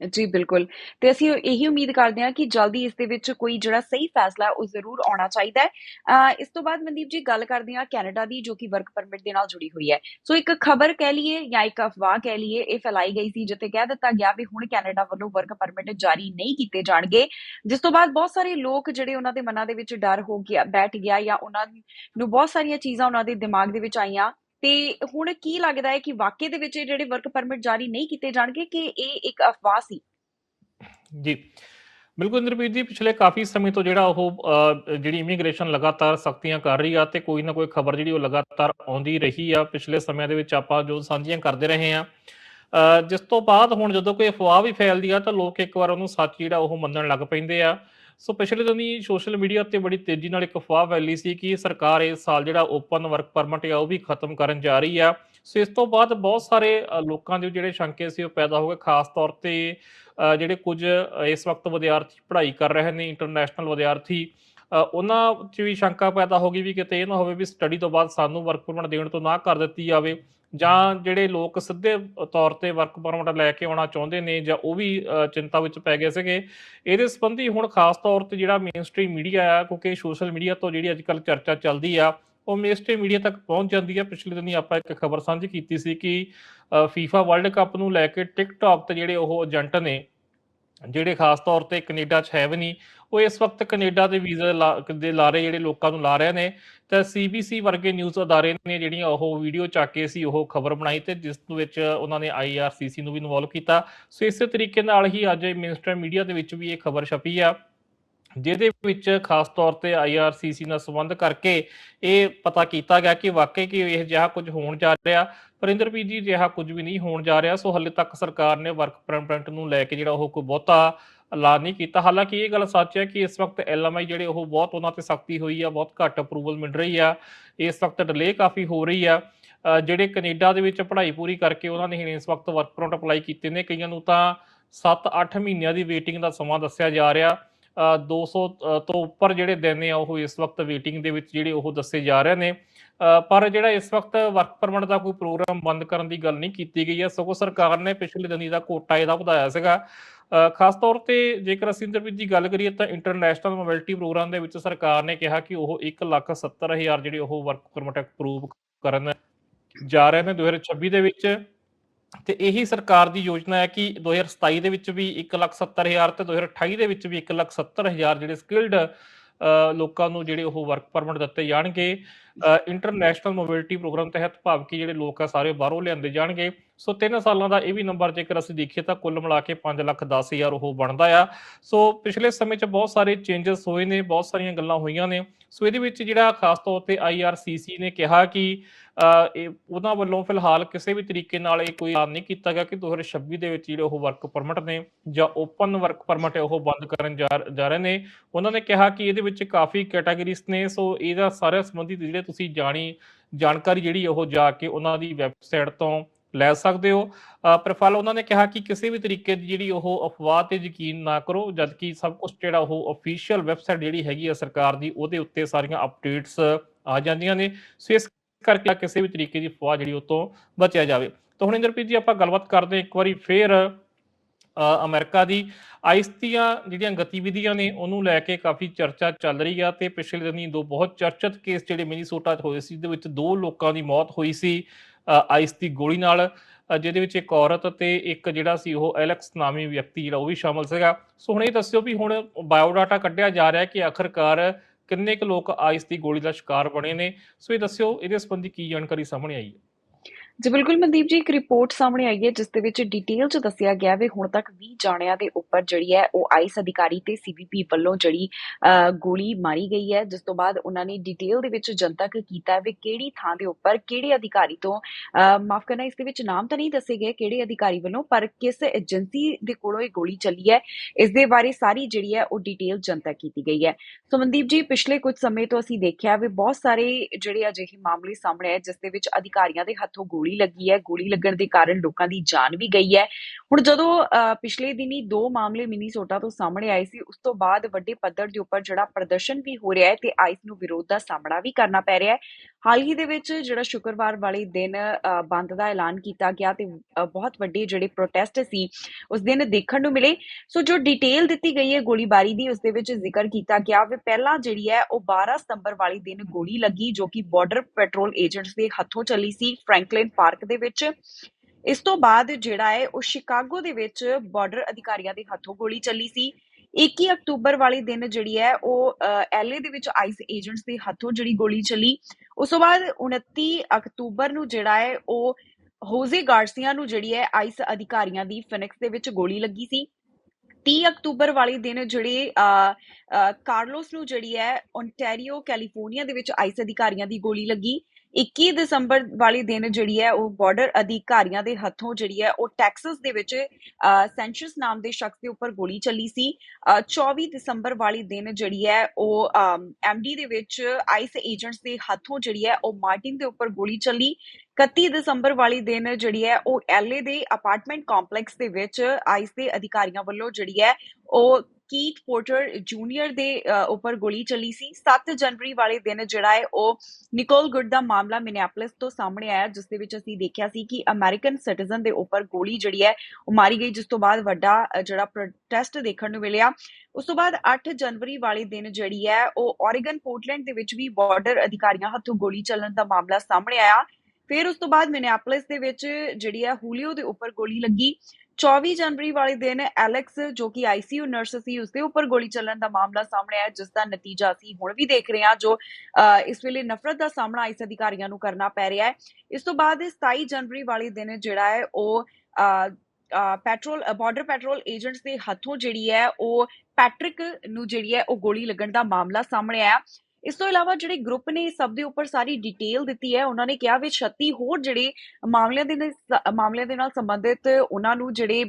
ਜੀ, ਬਿਲਕੁਲ। ਤੇ ਅਸੀਂ ਇਹੀ ਉਮੀਦ ਕਰਦੇ ਹਾਂ ਕਿ ਜਲਦੀ ਇਸ ਦੇ ਵਿੱਚ ਕੋਈ ਜਿਹੜਾ ਸਹੀ ਫੈਸਲਾ ਉਹ ਜ਼ਰੂਰ ਆਉਣਾ ਚਾਹੀਦਾ ਹੈ। ਇਸ ਤੋਂ ਬਾਅਦ ਮਨਦੀਪ ਜੀ, ਗੱਲ ਕਰਦੇ ਹਾਂ ਕੈਨੇਡਾ ਦੀ, ਜੋ ਕਿ ਵਰਕ ਪਰਮਿਟ ਦੇ ਨਾਲ ਜੁੜੀ ਹੋਈ ਹੈ। ਸੋ ਇੱਕ ਖਬਰ ਕਹਿ ਲਈਏ ਜਾਂ ਇੱਕ ਅਫਵਾਹ ਕਹਿ ਲਈਏ, ਇਹ ਫੈਲਾਈ ਗਈ ਸੀ ਜਿੱਥੇ ਕਹਿ ਦਿੱਤਾ ਗਿਆ ਵੀ ਹੁਣ ਕੈਨੇਡਾ ਵੱਲੋਂ ਵਰਕ ਪਰਮਿਟ ਜਾਰੀ ਨਹੀਂ ਕੀਤੇ ਜਾਣਗੇ। ਜਿਸ ਤੋਂ ਬਾਅਦ ਬਹੁਤ ਸਾਰੇ ਲੋਕ ਜਿਹੜੇ ਉਹਨਾਂ ਦੇ ਮਨਾਂ ਦੇ ਵਿੱਚ ਡਰ ਹੋ ਗਿਆ, ਬੈਠ ਗਿਆ ਜਾਂ ਉਹਨਾਂ ਨੂੰ ਬਹੁਤ ਸਾਰੀਆਂ ਚੀਜ਼ਾਂ ਉਹਨਾਂ ਦੇ ਦਿਮਾਗ ਦੇ ਵਿੱਚ ਆਈਆਂ। ਤੇ ਹੁਣ ਕੀ ਲੱਗਦਾ ਹੈ ਕਿ ਵਾਕਈ ਦੇ ਵਿੱਚ ਜਿਹੜੇ ਵਰਕ ਪਰਮਿਟ ਜਾਰੀ ਨਹੀਂ ਕੀਤੇ ਜਾਣਗੇ, ਕਿ ਇਹ ਇੱਕ ਅਫਵਾਹ ਸੀ? ਜੀ, ਬਿਲਕੁਲ ਇੰਦਰਪ੍ਰੀਤ ਜੀ, ਪਿਛਲੇ ਕਾਫੀ ਸਮੇਂ ਤੋਂ ਜਿਹੜਾ ਉਹ ਜਿਹੜੀ ਇਮੀਗ੍ਰੇਸ਼ਨ ਲਗਾਤਾਰ ਸਖਤੀਆਂ ਕਰ ਰਹੀ ਆ ਤੇ ਕੋਈ ਨਾ ਕੋਈ ਖਬਰ ਜਿਹੜੀ ਉਹ ਲਗਾਤਾਰ ਆਉਂਦੀ ਰਹੀ ਆ। ਪਿਛਲੇ ਸਮਿਆਂ ਦੇ ਵਿੱਚ ਆਪਾਂ ਜੋ ਸਾਂਝੀਆਂ ਕਰਦੇ ਰਹੇ ਆ ਜਿਸ ਤੋਂ ਬਾਅਦ ਹੁਣ ਜਦੋਂ ਕੋਈ ਅਫਵਾਹ ਵੀ ਫੈਲਦੀ ਆ ਤਾਂ ਲੋਕ ਇੱਕ ਵਾਰ ਉਹਨੂੰ ਸੱਚ ਜਿਹੜਾ ਉਹ ਮੰਨਣ ਲੱਗ ਪੈਂਦੇ ਆ। ਸੋ ਪਿਛਲੇ ਦਿਨੀ ਸੋਸ਼ਲ ਮੀਡੀਆ ਤੇ ਬੜੀ ਤੇਜ਼ੀ ਨਾਲ ਇੱਕ ਅਫਵਾਹ ਫੈਲੀ ਸੀ ਕਿ ਸਰਕਾਰ ਇਸ ਸਾਲ ਜਿਹੜਾ ਓਪਨ ਵਰਕ ਪਰਮਿਟ ਆ, ਉਹ ਵੀ ਖਤਮ ਕਰਨ ਜਾ ਰਹੀ ਆ। ਸੋ ਇਸ ਤੋਂ ਬਾਅਦ ਬਹੁਤ ਸਾਰੇ ਲੋਕਾਂ ਦੇ ਜਿਹੜੇ ਸ਼ੰਕੇ ਸੀ, ਉਹ ਪੈਦਾ ਹੋ ਗਏ। ਖਾਸ ਤੌਰ ਤੇ ਜਿਹੜੇ ਕੁਝ ਇਸ ਵਕਤ ਵਿਦਿਆਰਥੀ ਪੜ੍ਹਾਈ ਕਰ ਰਹੇ ਨੇ ਇੰਟਰਨੈਸ਼ਨਲ ਵਿਦਿਆਰਥੀ। ਉਹਨਾਂ 'ਚ ਵੀ ਸ਼ੰਕਾ ਪੈਦਾ ਹੋ ਗਈ ਵੀ ਕਿਤੇ ਇਹ ਨਾ ਹੋਵੇ ਵੀ ਸਟੱਡੀ ਤੋਂ ਬਾਅਦ ਸਾਨੂੰ ਵਰਕ ਪਰਮਿਟ ਦੇਣ ਤੋਂ ਨਾ ਕਰ ਦਿੱਤੀ ਜਾਵੇ, ਜਾਂ ਜਿਹੜੇ ਲੋਕ ਸਿੱਧੇ ਤੌਰ ਤੇ ਵਰਕ ਪਰਮਿਟ ਲੈ ਕੇ ਆਉਣਾ ਚਾਹੁੰਦੇ ਨੇ ਜਾਂ ਉਹ ਵੀ ਚਿੰਤਾ ਵਿੱਚ ਪੈ ਗਏ ਸੀਗੇ। ਇਹਦੇ ਸੰਬੰਧੀ ਹੁਣ ਖਾਸ ਤੌਰ ਤੇ ਜਿਹੜਾ ਮੇਨਸਟ੍ਰੀਮ ਮੀਡੀਆ ਆ, ਕਿਉਂਕਿ ਸੋਸ਼ਲ ਮੀਡੀਆ ਤੋਂ ਜਿਹੜੀ ਅੱਜ ਕੱਲ੍ਹ ਚਰਚਾ ਚੱਲਦੀ ਆ, ਉਹ ਮੇਨਸਟ੍ਰੀਮ ਮੀਡੀਆ ਤੱਕ ਪਹੁੰਚ ਜਾਂਦੀ ਹੈ ਪਿਛਲੇ ਦਿਨੀ ਆਪਾਂ ਇੱਕ ਖਬਰ ਸਾਂਝੀ ਕੀਤੀ ਸੀ ਕਿ ਫੀਫਾ ਵਰਲਡ ਕੱਪ ਨੂੰ ਲੈ ਕੇ ਟਿਕਟੌਕ ਤੇ ਜਿਹੜੇ ਉਹ ਏਜੰਟ ਨੇ, ਜਿਹੜੇ ਖਾਸ ਤੌਰ ਤੇ ਕੈਨੇਡਾ 'ਚ ਹੈ ਵੀ ਨਹੀਂ ਉਹ ਇਸ ਵਕਤ ਕੈਨੇਡਾ ਦੇ ਵੀਜ਼ਾ ਦੇ ਲਾਰੇ ਜਿਹੜੇ ਲੋਕਾਂ ਨੂੰ ਲਾ ਰਹੇ ਨੇ, ਤਾਂ ਸੀਬੀਸੀ ਵਰਗੇ ਨਿਊਜ਼ ਅਦਾਰੇ ਨੇ ਜਿਹੜੀਆਂ ਉਹ ਵੀਡੀਓ ਚੱਕ ਕੇ ਸੀ ਉਹ ਖਬਰ ਬਣਾਈ ਤੇ ਜਿਸ ਵਿੱਚ ਉਹਨਾਂ ਨੇ ਆਈਆਰਸੀਸੀ ਨੂੰ ਵੀ ਇਨਵੋਲਵ ਕੀਤਾ। ਸੋ ਇਸੇ ਤਰੀਕੇ ਨਾਲ ਹੀ ਅੱਜ ਮੇਨਸਟ੍ਰੀਮ ਮੀਡੀਆ ਦੇ ਵਿੱਚ ਵੀ ਇਹ ਖਬਰ ਛਪੀ ਆ, ਜਿਹਦੇ ਵਿੱਚ ਖਾਸ ਤੌਰ ਤੇ ਆਈਆਰਸੀਸੀ ਨਾਲ ਸੰਬੰਧ ਕਰਕੇ ਇਹ ਪਤਾ ਕੀਤਾ ਗਿਆ ਕਿ ਵਾਕਈ ਕਿ ਇਹ ਜਿਹਾ ਕੁਝ ਹੋਣ ਜਾ ਰਿਹਾ। ਪਰ ਇੰਦਰਪ੍ਰੀਤ ਜੀ, ਜਿਹਾ ਕੁਝ ਵੀ ਨਹੀਂ ਹੋਣ ਜਾ ਰਿਹਾ, ਸੋ ਹਾਲੇ ਤੱਕ ਸਰਕਾਰ ਨੇ ਵਰਕ ਪਰਮਿਟ ਨੂੰ ਲੈ ਕੇ ਜਿਹੜਾ ਉਹ ਕੋਈ ਬਹੁਤਾ ਐਲਾਨ ਨਹੀਂ ਕੀਤਾ। ਹਾਲਾਂਕਿ ਇਹ ਗੱਲ ਸੱਚ ਹੈ ਕਿ ਇਸ ਵਕਤ ਐਲਐਮਆਈ ਜਿਹੜੇ ਉਹ ਬਹੁਤ ਉਹਨਾਂ ਤੇ ਸਖਤੀ ਹੋਈ ਆ ਬਹੁਤ ਘੱਟ ਅਪਰੂਵਲ ਮਿਲ ਰਹੀ ਆ। ਇਸ ਵਕਤ ਡਿਲੇ ਕਾਫੀ ਹੋ ਰਹੀ ਆ। ਜਿਹੜੇ ਕੈਨੇਡਾ ਦੇ ਵਿੱਚ ਪੜ੍ਹਾਈ ਪੂਰੀ ਕਰਕੇ ਉਹਨਾਂ ਨੇ ਹੁਣ ਇਸ ਵਕਤ ਵਰਕ ਪਰਮਿਟ ਅਪਲਾਈ ਕੀਤੇ ਨੇ। ਕਈਆਂ ਨੂੰ ਤਾਂ 7-8 ਮਹੀਨਿਆਂ ਦੀ ਵੇਟਿੰਗ ਦਾ ਸਮਾਂ ਦੱਸਿਆ ਜਾ ਰਿਹਾ। ਅ, 200 ਤੋਂ ਉੱਪਰ ਜਿਹੜੇ ਦਿਨ ਨੇ ਉਹ ਇਸ ਵਕਤ ਵੇਟਿੰਗ ਦੇ ਵਿੱਚ ਜਿਹੜੇ ਉਹ ਦੱਸੇ ਜਾ ਰਹੇ ਨੇ। ਪਰ ਜਿਹੜਾ ਇਸ ਵਕਤ ਵਰਕ ਪਰਮਿਟ ਦਾ ਕੋਈ ਪ੍ਰੋਗਰਾਮ ਬੰਦ ਕਰਨ ਦੀ ਗੱਲ ਨਹੀਂ ਕੀਤੀ ਗਈ ਹੈ। ਸਗੋਂ ਸਰਕਾਰ ਨੇ ਪਿਛਲੇ ਦਿਨੀ ਦਾ ਕੋਟਾ ਇਹਦਾ ਵਧਾਇਆ ਸੀਗਾ। ਖਾਸ ਤੌਰ ਤੇ ਜੇਕਰ ਅਸੀਂ ਇੰਦਰਪ੍ਰੀਤ ਜੀ ਗੱਲ ਕਰੀਏ ਤਾਂ ਇੰਟਰਨੈਸ਼ਨਲ ਮੋਬਿਲਿਟੀ ਪ੍ਰੋਗਰਾਮ ਦੇ ਵਿੱਚ ਸਰਕਾਰ ਨੇ ਕਿਹਾ ਕਿ ਉਹ 170000 ਜਿਹੜੇ ਉਹ ਵਰਕ ਪਰਮਿਟ ਅਪਰੂਵ ਕਰਨ ਜਾ ਰਹੇ ਨੇ 2026 ਦੇ ਵਿੱਚ। ਤੇ ਇਹੀ ਸਰਕਾਰ ਦੀ ਯੋਜਨਾ ਹੈ ਕਿ 2027 ਦੇ ਵਿੱਚ ਵੀ 170000 ਤੇ 2028 ਦੇ ਵਿੱਚ ਵੀ 170000 ਜਿਹੜੇ ਸਕਿਲਡ ਲੋਕਾਂ ਨੂੰ ਜਿਹੜੇ ਉਹ ਵਰਕ ਪਰਮਿਟ ਦਿੱਤੇ ਜਾਣਗੇ। ਇੰਟਰਨੈਸ਼ਨਲ ਮੋਬਿਲਿਟੀ ਪ੍ਰੋਗਰਾਮ ਤਹਿਤ ਭਾਵ ਕਿ ਜਿਹੜੇ ਲੋਕ ਆ ਸਾਰੇ ਬਾਹਰੋਂ ਲਿਆਂਦੇ ਜਾਣਗੇ। ਸੋ 3 ਸਾਲਾਂ ਦਾ ਇਹ ਵੀ ਨੰਬਰ ਜੇਕਰ ਅਸੀਂ ਦੇਖੀਏ ਤਾਂ ਕੁੱਲ ਮਿਲਾ ਕੇ 5 ਲੱਖ 10 ਹਜ਼ਾਰ ਉਹ ਬਣਦਾ ਆ। ਸੋ ਪਿਛਲੇ ਸਮੇਂ 'ਚ ਬਹੁਤ ਸਾਰੇ ਚੇਂਜਸ ਹੋਏ ਨੇ, ਬਹੁਤ ਸਾਰੀਆਂ ਗੱਲਾਂ ਹੋਈਆਂ ਨੇ। ਸੋ ਇਹਦੇ ਵਿੱਚ ਜਿਹੜਾ ਖਾਸ ਤੌਰ ਤੇ ਆਈਆਰਸੀਸੀ ਨੇ ਕਿਹਾ ਕਿ ਇਹ ਉਹਨਾਂ ਵੱਲੋਂ ਫਿਲਹਾਲ ਕਿਸੇ ਵੀ ਤਰੀਕੇ ਨਾਲ ਇਹ ਕੋਈ ਐਲਾਨ ਨਹੀਂ ਕੀਤਾ ਗਿਆ ਕਿ 2026 ਦੇ ਵਿੱਚ ਜਿਹੜੇ ਉਹ ਵਰਕ ਪਰਮਿਟ ਨੇ ਜਾਂ ਓਪਨ ਵਰਕ ਪਰਮਿਟ ਹੈ, ਉਹ ਬੰਦ ਕਰਨ ਜਾ ਜਾ ਰਹੇ ਨੇ। ਉਹਨਾਂ ਨੇ ਕਿਹਾ ਕਿ ਇਹਦੇ ਵਿੱਚ ਕਾਫੀ ਕੈਟਾਗਰੀਜ਼ ਨੇ। ਸੋ ਇਹਦਾ ਸਾਰੇ ਸੰਬੰਧੀ ਜਿਹੜੇ ਤੁਸੀਂ ਜਾਣੀ, ਜਾਣਕਾਰੀ ਜਿਹੜੀ ਉਹ ਜਾ ਕੇ ਉਹਨਾਂ ਦੀ ਵੈਬਸਾਈਟ ਤੋਂ ਲੈ ਸਕਦੇ ਹੋ। ਅ, ਉਹਨਾਂ ਨੇ ਕਿਹਾ ਕਿ ਕਿਸੇ ਵੀ ਤਰੀਕੇ ਦੀ ਜਿਹੜੀ ਉਹ ਅਫਵਾਹ ਤੇ ਯਕੀਨ ਨਾ ਕਰੋ ਜਦਕਿ ਸਭ ਕੁਝ ਜਿਹੜਾ ਉਹ ਅਫੀਸ਼ੀਅਲ ਵੈਬਸਾਈਟ ਜਿਹੜੀ ਹੈਗੀ ਆ ਸਰਕਾਰ ਦੀ ਉਹਦੇ ਉੱਤੇ ਸਾਰੀਆਂ ਅਪਡੇਟਸ ਆ ਜਾਂਦੀਆਂ ਨੇ। ਸੋ ਇਸ ਕਰਕੇ ਕਿਸੇ ਵੀ ਤਰੀਕੇ ਦੀ ਅਫਵਾਹ ਜਿਹੜੀ ਉਹ ਤੋਂ ਬਚਿਆ ਜਾਵੇ। ਤਾਂ ਹੁਣ ਇੰਦਰਪ੍ਰੀਤ ਜੀ ਆਪਾਂ ਗੱਲਬਾਤ ਕਰਦੇ ਹਾਂ ਇੱਕ ਵਾਰੀ ਫੇਰ ਅ, ਅਮਰੀਕਾ ਦੀ। ਆਈਸ ਦੀਆਂ ਜਿਹੜੀਆਂ ਗਤੀਵਿਧੀਆਂ ਨੇ ਉਹਨੂੰ ਲੈ ਕੇ ਕਾਫੀ ਚਰਚਾ ਚੱਲ ਰਹੀ ਆ ਤੇ ਪਿਛਲੇ ਦਿਨੀ ਦੋ ਬਹੁਤ ਚਰਚਿਤ ਕੇਸ ਜਿਹੜੇ ਮਿਨੀਸੋਟਾ 'ਚ ਹੋਏ ਸੀ ਜਿਹਦੇ ਵਿੱਚ ਦੋ ਲੋਕਾਂ ਦੀ ਮੌਤ ਹੋਈ ਸੀ। ਆਈਸ ਦੀ ਗੋਲੀ ਨਾਲ ਜਿਹਦੇ ਵਿੱਚ ਇੱਕ ਔਰਤ ਤੇ ਇੱਕ ਜਿਹੜਾ ਸੀ ਉਹ ਐਲੈਕਸ ਨਾਮੀ ਵਿਅਕਤੀ ਜਿਹੜਾ ਉਹ ਵੀ ਸ਼ਾਮਲ ਸੀਗਾ। ਸੋ ਹੁਣ ਇਹ ਦੱਸਿਓ ਵੀ ਹੁਣ ਬਾਇਓਡਾਟਾ ਕੱਢਿਆ ਜਾ ਰਿਹਾ ਕਿ ਆਖਰਕਾਰ ਕਿੰਨੇ ਕੁ ਲੋਕ ਆਈਸ ਦੀ ਗੋਲੀ ਦਾ ਸ਼ਿਕਾਰ ਬਣੇ ਨੇ। ਸੋ ਇਹ ਦੱਸਿਓ, ਇਹਦੇ ਸੰਬੰਧੀ ਕੀ ਜਾਣਕਾਰੀ ਸਾਹਮਣੇ ਆਈ ਹੈ? ਜੀ ਬਿਲਕੁਲ ਮਨਦੀਪ ਜੀ, ਇੱਕ ਰਿਪੋਰਟ ਸਾਹਮਣੇ ਆਈ ਹੈ, ਜਿਸ ਦੇ ਵਿੱਚ ਡਿਟੇਲ 'ਚ ਦੱਸਿਆ ਗਿਆ ਵੀ ਹੁਣ ਤੱਕ 20 ਜਾਣਿਆਂ ਦੇ ਉੱਪਰ ਜਿਹੜੀ ਹੈ ਉਹ ਆਈਸ ਅਧਿਕਾਰੀ ਤੇ ਸੀਬੀਪੀ ਵੱਲੋਂ ਜਿਹੜੀ ਗੋਲੀ ਮਾਰੀ ਗਈ ਹੈ, ਜਿਸ ਤੋਂ ਬਾਅਦ ਉਹਨਾਂ ਨੇ ਡਿਟੇਲ ਦੇ ਵਿੱਚ ਜਨਤਕ ਕੀਤਾ ਵੀ ਕਿਹੜੀ ਥਾਂ ਦੇ ਉੱਪਰ ਕਿਹੜੇ ਅਧਿਕਾਰੀ ਤੋਂ ਮਾਫ ਕਰਨਾ, ਇਸ ਦੇ ਵਿੱਚ ਨਾਮ ਤਾਂ ਨਹੀਂ ਦੱਸੇ ਗਏ ਕਿਹੜੇ ਅਧਿਕਾਰੀ ਵੱਲੋਂ, ਪਰ ਕਿਸ ਏਜੰਸੀ ਦੇ ਕੋਲੋਂ ਇਹ ਗੋਲੀ ਚੱਲੀ ਹੈ, ਇਸ ਦੇ ਬਾਰੇ ਸਾਰੀ ਜਿਹੜੀ ਹੈ ਉਹ ਡਿਟੇਲ ਜਨਤਕ ਕੀਤੀ ਗਈ ਹੈ। ਸੋ ਮਨਦੀਪ ਜੀ, ਪਿਛਲੇ ਕੁਝ ਸਮੇਂ ਤੋਂ ਅਸੀਂ ਦੇਖਿਆ ਵੀ ਬਹੁਤ ਸਾਰੇ ਜਿਹੜੇ ਅਜਿਹੇ ਮਾਮਲੇ ਸਾਹਮਣੇ ਆਏ, ਜਿਸ ਦੇ ਵਿੱਚ ਅਧਿਕਾਰੀਆਂ ਦੇ ਹੱਥੋਂ ਗੋਲੀ ਗੋਲੀ ਲੱਗੀ ਹੈ ਗੋਲੀ ਲੱਗਣ ਦੇ ਕਾਰਨ ਲੋਕਾਂ ਦੀ ਜਾਨ ਵੀ ਗਈ ਹੈ। ਹੁਣ ਜਦੋਂ ਅ, ਪਿਛਲੇ ਦਿਨੀ ਦੋ ਮਾਮਲੇ ਮਿਨੀਸੋਟਾ ਤੋਂ ਸਾਹਮਣੇ ਆਏ ਸੀ ਉਸ ਤੋਂ ਬਾਅਦ ਵੱਡੇ ਪੱਧਰ ਦੇ ਉੱਪਰ ਜਿਹੜਾ ਪ੍ਰਦਰਸ਼ਨ ਵੀ ਹੋ ਰਿਹਾ ਹੈ ਤੇ ਆਈਸ ਨੂੰ ਵਿਰੋਧ ਦਾ ਸਾਹਮਣਾ ਵੀ ਕਰਨਾ ਪੈ ਰਿਹਾ ਹੈ। ਹਾਲ ਹੀ ਦੇ ਵਿੱਚ ਜਿਹੜਾ ਸ਼ੁੱਕਰਵਾਰ ਵਾਲੇ ਦਿਨ ਬੰਦ ਦਾ ਐਲਾਨ ਕੀਤਾ ਗਿਆ ਤੇ ਬਹੁਤ ਵੱਡੇ ਜਿਹੜੇ ਪ੍ਰੋਟੈਸਟ ਸੀ, ਉਸ ਦਿਨ ਦੇਖਣ ਨੂੰ ਮਿਲੇ। ਸੋ ਜੋ ਡਿਟੇਲ ਦਿੱਤੀ ਗਈ ਹੈ ਗੋਲੀਬਾਰੀ ਦੀ, ਉਸ ਦੇ ਵਿੱਚ ਜ਼ਿਕਰ ਕੀਤਾ ਗਿਆ ਵੀ ਪਹਿਲਾਂ ਜਿਹੜੀ ਹੈ ਉਹ 12 ਸਤੰਬਰ ਵਾਲੇ ਦਿਨ ਗੋਲੀ ਲੱਗੀ, ਜੋ ਕਿ ਬਾਰਡਰ ਪੈਟਰੋਲ ਏਜੰਟਸ ਦੇ ਹੱਥੋਂ ਚੱਲੀ ਸੀ ਫ੍ਰੈਂਕਲਿਨ ਪਾਰਕ ਦੇ ਵਿੱਚ। ਇਸ ਤੋਂ ਬਾਅਦ ਜਿਹੜਾ ਹੈ ਉਹ ਸ਼ਿਕਾਗੋ ਦੇ ਵਿੱਚ ਬਾਰਡਰ ਅਧਿਕਾਰੀਆਂ ਦੇ ਹੱਥੋਂ ਗੋਲੀ ਚੱਲੀ ਸੀ। 21 ਅਕਤੂਬਰ ਵਾਲੇ ਦਿਨ ਜਿਹੜੀ ਹੈ ਉਹ ਐਲਏ ਦੇ ਵਿੱਚ ਆਈਸ ਏਜੰਟਸ ਦੇ ਹੱਥੋਂ ਜਿਹੜੀ ਗੋਲੀ ਚੱਲੀ। ਉਸ ਤੋਂ ਬਾਅਦ 29 ਅਕਤੂਬਰ ਨੂੰ ਜਿਹੜਾ ਹੈ ਉਹ ਹੋਜ਼ੇ ਗਾਰਸੀਆ ਨੂੰ ਜਿਹੜੀ ਹੈ ਆਈਸ ਅਧਿਕਾਰੀਆਂ ਦੀ ਫਿਨਿਕਸ ਦੇ ਵਿੱਚ ਗੋਲੀ ਲੱਗੀ ਸੀ। 30 ਅਕਤੂਬਰ ਵਾਲੇ ਦਿਨ ਜਿਹੜੇ ਕਾਰਲੋਸ ਨੂੰ ਜਿਹੜੀ ਹੈ ਓਨਟਾਰੀਓ ਕੈਲੀਫੋਰਨੀਆ ਦੇ ਵਿੱਚ ਆਈਸ ਅਧਿਕਾਰੀਆਂ ਦੀ ਗੋਲੀ ਲੱਗੀ। 21 ਦਸੰਬਰ ਵਾਲੇ ਦਿਨ ਜਿਹੜੀ ਹੈ ਉਹ ਬਾਰਡਰ ਅਧਿਕਾਰੀਆਂ ਦੇ ਹੱਥੋਂ ਜਿਹੜੀ ਹੈ ਉਹ ਟੈਕਸਸ ਦੇ ਵਿੱਚ ਸੈਂਚਸ ਨਾਮ ਦੇ ਸ਼ਖਸ ਦੇ ਉੱਪਰ ਗੋਲੀ ਚੱਲੀ ਸੀ। ਅ, 24 ਦਸੰਬਰ ਵਾਲੀ ਦਿਨ ਜਿਹੜੀ ਹੈ ਉਹ ਐਮਡੀ ਦੇ ਵਿੱਚ ਆਈਸ ਏਜੰਟਸ ਦੇ ਹੱਥੋਂ ਜਿਹੜੀ ਹੈ ਉਹ ਮਾਰਟਿਨ ਦੇ ਉੱਪਰ ਗੋਲੀ ਚੱਲੀ। 31 ਦਸੰਬਰ ਵਾਲੀ ਦਿਨ ਜਿਹੜੀ ਹੈ ਉਹ ਐਲਏ ਦੇ ਅਪਾਰਟਮੈਂਟ ਕੰਪਲੈਕਸ ਦੇ ਵਿੱਚ ਆਈਸ ਦੇ ਅਧਿਕਾਰੀਆਂ ਵੱਲੋਂ ਜਿਹੜੀ ਹੈ ਉਹ ਕੀਟ ਪੋਰਟਰ ਜੂਨੀਅਰ ਦੇ ਉੱਪਰ ਗੋਲੀ ਚੱਲੀ ਸੀ। 7 ਜਨਵਰੀ ਵਾਲੇ ਦਿਨ ਜਿਹੜਾ ਹੈ, ਉਹ ਨਿਕੋਲ ਗੁੱਡ ਦਾ ਮਾਮਲਾ ਮਿਨਿਆਪੋਲਿਸ ਤੋਂ ਸਾਹਮਣੇ ਆਇਆ, ਜਿਸ ਦੇ ਵਿੱਚ ਅਸੀਂ ਦੇਖਿਆ ਸੀ ਕਿ ਅਮਰੀਕਨ ਸਿਟੀਜ਼ਨ ਦੇ ਉੱਪਰ ਗੋਲੀ ਜਿਹੜੀ ਹੈ, ਉਹ ਮਾਰੀ ਗਈ, ਜਿਸ ਤੋਂ ਬਾਅਦ ਵੱਡਾ ਜਿਹੜਾ ਪ੍ਰੋਟੈਸਟ ਦੇਖਣ ਨੂੰ ਮਿਲਿਆ। ਉਸ ਤੋਂ ਬਾਅਦ 8 ਜਨਵਰੀ ਵਾਲੇ ਦਿਨ ਜਿਹੜੀ ਹੈ, ਉਹ ਓਰੀਗਨ ਪੋਰਟਲੈਂਡ ਦੇ ਵਿੱਚ ਵੀ ਬਾਰਡਰ ਅਧਿਕਾਰੀਆਂ ਹੱਥੋਂ ਗੋਲੀ ਚੱਲਣ ਦਾ ਮਾਮਲਾ ਸਾਹਮਣੇ ਆਇਆ। ਫਿਰ ਉਸ ਤੋਂ ਬਾਅਦ ਮਿਨਿਆਪੋਲਿਸ ਦੇ ਵਿੱਚ ਜਿਹੜੀ ਹੈ ਹੂਲੀਓ ਦੇ ਉੱਪਰ ਗੋਲੀ ਲੱਗੀ। 24 ਜਨਵਰੀ ਵਾਲੇ ਦਿਨ ਐਲੈਕਸ ਜੋ ਕਿ ਆਈਸੀਯੂ ਨਰਸ ਸੀ ਉਸ ਦੇ ਉੱਪਰ ਗੋਲੀ ਚੱਲਣ ਦਾ ਮਾਮਲਾ ਸਾਹਮਣੇ ਆਇਆ ਜਿਸ ਦਾ ਨਤੀਜਾ ਅਸੀਂ ਹੁਣ ਵੀ ਦੇਖ ਰਹੇ ਹਾਂ ਜੋ ਇਸ ਵੇਲੇ ਨਫ਼ਰਤ ਦਾ ਸਾਹਮਣਾ ਆਈਸ ਅਧਿਕਾਰੀਆਂ ਨੂੰ ਕਰਨਾ ਪੈ ਰਿਹਾ ਹੈ। ਇਸ ਤੋਂ ਬਾਅਦ 27 ਜਨਵਰੀ ਵਾਲੇ ਦਿਨ ਜਿਹੜਾ ਹੈ ਉਹ ਅ, ਪੈਟਰੋਲ ਬਾਰਡਰ ਪੈਟਰੋਲ ਏਜੰਟਸ ਦੇ ਹੱਥੋਂ ਜਿਹੜੀ ਹੈ ਉਹ ਪੈਟ੍ਰਿਕ ਨੂੰ ਜਿਹੜੀ ਹੈ ਉਹ ਗੋਲੀ ਲੱਗਣ ਦਾ ਮਾਮਲਾ ਸਾਹਮਣੇ ਆਇਆ। ਇਸ ਤੋਂ ਇਲਾਵਾ ਜਿਹੜੇ ਗਰੁੱਪ ਨੇ ਸਭ ਦੇ ਉੱਪਰ ਸਾਰੀ ਡਿਟੇਲ ਦਿੱਤੀ ਹੈ, ਉਹਨਾਂ ਨੇ ਕਿਹਾ ਵੀ 36 ਹੋਰ ਜਿਹੜੇ ਮਾਮਲਿਆਂ ਦੇ ਨਾਲ ਮਾਮਲਿਆਂ ਦੇ ਨਾਲ ਸੰਬੰਧਿਤ ਉਹਨਾਂ ਨੂੰ ਜਿਹੜੇ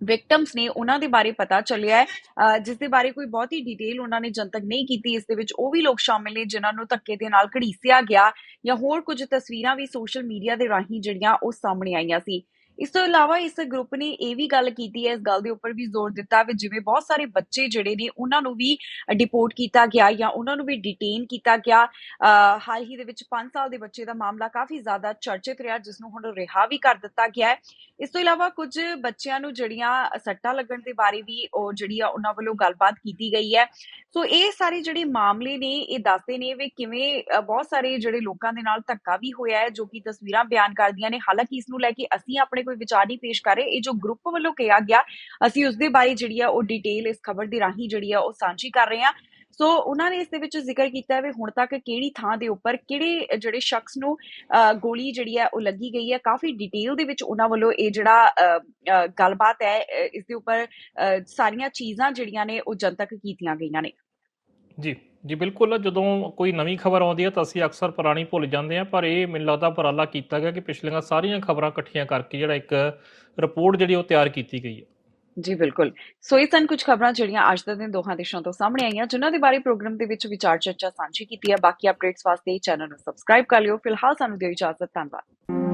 ਵਿਕਟਮਸ ਨੇ ਉਹਨਾਂ ਦੇ ਬਾਰੇ ਪਤਾ ਚੱਲਿਆ ਹੈ। ਅਹ ਜਿਸ ਦੇ ਬਾਰੇ ਕੋਈ ਬਹੁਤੀ ਡਿਟੇਲ ਉਹਨਾਂ ਨੇ ਜਨਤਕ ਨਹੀਂ ਕੀਤੀ, ਇਸ ਦੇ ਵਿੱਚ ਉਹ ਵੀ ਲੋਕ ਸ਼ਾਮਿਲ ਨੇ ਜਿਨ੍ਹਾਂ ਨੂੰ ਧੱਕੇ ਦੇ ਨਾਲ ਘੜੀਸਿਆ ਗਿਆ ਜਾਂ ਹੋਰ ਕੁਝ ਤਸਵੀਰਾਂ ਵੀ ਸੋਸ਼ਲ ਮੀਡੀਆ ਦੇ ਰਾਹੀਂ ਜਿਹੜੀਆਂ ਉਹ ਸਾਹਮਣੇ ਆਈਆਂ ਸੀ। ਇਸ ਤੋਂ ਇਲਾਵਾ ਇਸ ਗਰੁੱਪ ਨੇ ਇਹ ਵੀ ਗੱਲ ਕੀਤੀ ਹੈ, ਇਸ ਗੱਲ ਦੇ ਉੱਪਰ ਵੀ ਜ਼ੋਰ ਦਿੱਤਾ ਵੀ ਜਿਵੇਂ ਬਹੁਤ ਸਾਰੇ ਬੱਚੇ ਜਿਹੜੇ ਨੇ ਉਹਨਾਂ ਨੂੰ ਵੀ ਡਿਪੋਰਟ ਕੀਤਾ ਗਿਆ ਜਾਂ ਉਹਨਾਂ ਨੂੰ ਵੀ ਡਿਟੇਨ ਕੀਤਾ ਗਿਆ। ਹਾਲ ਹੀ ਦੇ ਵਿੱਚ 5 ਸਾਲ ਦੇ ਬੱਚੇ ਦਾ ਮਾਮਲਾ ਕਾਫੀ ਜ਼ਿਆਦਾ ਚਰਚਿਤ ਰਿਹਾ, ਜਿਸ ਨੂੰ ਹੁਣ ਰਿਹਾ ਵੀ ਕਰ ਦਿੱਤਾ ਗਿਆ ਹੈ। ਇਸ ਤੋਂ ਇਲਾਵਾ ਕੁਝ ਬੱਚਿਆਂ ਨੂੰ ਜਿਹੜੀਆਂ ਸੱਟਾਂ ਲੱਗਣ ਦੇ ਬਾਰੇ ਵੀ ਉਹ ਜਿਹੜੀ ਆ ਉਹਨਾਂ ਵੱਲੋਂ ਗੱਲਬਾਤ ਕੀਤੀ ਗਈ ਹੈ। ਸੋ ਇਹ ਸਾਰੇ ਜਿਹੜੇ ਮਾਮਲੇ ਨੇ, ਇਹ ਦੱਸਦੇ ਨੇ ਵੀ ਕਿਵੇਂ ਬਹੁਤ ਸਾਰੇ ਜਿਹੜੇ ਲੋਕਾਂ ਦੇ ਨਾਲ ਧੱਕਾ ਵੀ ਹੋਇਆ ਹੈ, ਜੋ ਕਿ ਤਸਵੀਰਾਂ ਬਿਆਨ ਕਰਦੀਆਂ ਨੇ। ਹਾਲਾਂਕਿ ਇਸ ਨੂੰ ਲੈ ਕੇ ਅਸੀਂ ਆਪਣੇ ਕੋਈ ਵਿਚਾਰ ਨਹੀਂ ਪੇਸ਼ ਕਰ ਰਹੇ ਇਹ ਜੋ ਗਰੁੱਪ ਵੱਲੋਂ ਕਿਹਾ ਗਿਆ ਅਸੀਂ ਉਸ ਦੇ ਬਾਰੇ ਜਿਹੜੀ ਆ ਉਹ ਡਿਟੇਲ ਇਸ ਖਬਰ ਦੀ ਰਾਹੀਂ ਜਿਹੜੀ ਆ ਉਹ ਸਾਂਝੀ ਕਰ ਰਹੇ ਹਾਂ। ਸੋ ਉਹਨਾਂ ਨੇ ਇਸ ਦੇ ਵਿੱਚ ਜ਼ਿਕਰ ਕੀਤਾ ਹੈ ਵੀ ਹੁਣ ਤੱਕ ਕਿਹੜੀ ਥਾਂ ਦੇ ਉੱਪਰ ਕਿਹੜੇ ਜਿਹੜੇ ਸ਼ਖਸ ਨੂੰ ਅ, ਗੋਲੀ ਜਿਹੜੀ ਹੈ ਉਹ ਲੱਗੀ ਗਈ ਹੈ ਕਾਫੀ ਡਿਟੇਲ ਦੇ ਵਿੱਚ ਉਹਨਾਂ ਵੱਲੋਂ ਇਹ ਜਿਹੜਾ ਗੱਲਬਾਤ ਹੈ ਅ, ਇਸ ਦੇ ਉੱਪਰ ਸਾਰੀਆਂ ਚੀਜ਼ਾਂ ਜਿਹੜੀਆਂ ਨੇ ਉਹ ਜਨਤਕ ਕੀਤੀਆਂ ਗਈਆਂ ਨੇ। ਜੀ ਜੀ ਬਿਲਕੁਲ, ਜਦੋਂ ਕੋਈ ਨਵੀਂ ਖਬਰ ਆਉਂਦੀ ਹੈ ਤਾਂ ਅਸੀਂ ਅਕਸਰ ਪੁਰਾਣੀ ਭੁੱਲ ਜਾਂਦੇ ਹਾਂ, ਪਰ ਇਹ ਮੈਨੂੰ ਲੱਗਦਾ ਉਪਰਾਲਾ ਕੀਤਾ ਗਿਆ ਕਿ ਪਿਛਲੀਆਂ ਸਾਰੀਆਂ ਖਬਰਾਂ ਇਕੱਠੀਆਂ ਕਰਕੇ ਜਿਹੜਾ ਇੱਕ ਰਿਪੋਰਟ ਜਿਹੜੀ ਉਹ ਤਿਆਰ ਕੀਤੀ ਗਈ ਹੈ। ਜੀ ਬਿਲਕੁਲ। ਸੋ ਇਹ ਸਨ ਕੁਝ ਖਬਰਾਂ ਜਿਹੜੀਆਂ ਅੱਜ ਦੇ ਦਿਨ ਦੋਹਾਂ ਦੇਸ਼ਾਂ ਤੋਂ ਸਾਹਮਣੇ ਆਈਆਂ, ਜਿਨ੍ਹਾਂ ਦੇ ਬਾਰੇ ਪ੍ਰੋਗਰਾਮ ਦੇ ਵਿੱਚ ਵਿਚਾਰ ਚਰਚਾ ਸਾਂਝੀ ਕੀਤੀ ਹੈ। ਬਾਕੀ ਅਪਡੇਟਸ ਵਾਸਤੇ ਚੈਨਲ ਨੂੰ ਸਬਸਕ੍ਰਾਈਬ ਕਰ ਲਿਓ। ਫਿਲਹਾਲ ਸਾਨੂੰ ਦਿਓ ਇਜਾਜ਼ਤ, ਧੰਨਵਾਦ।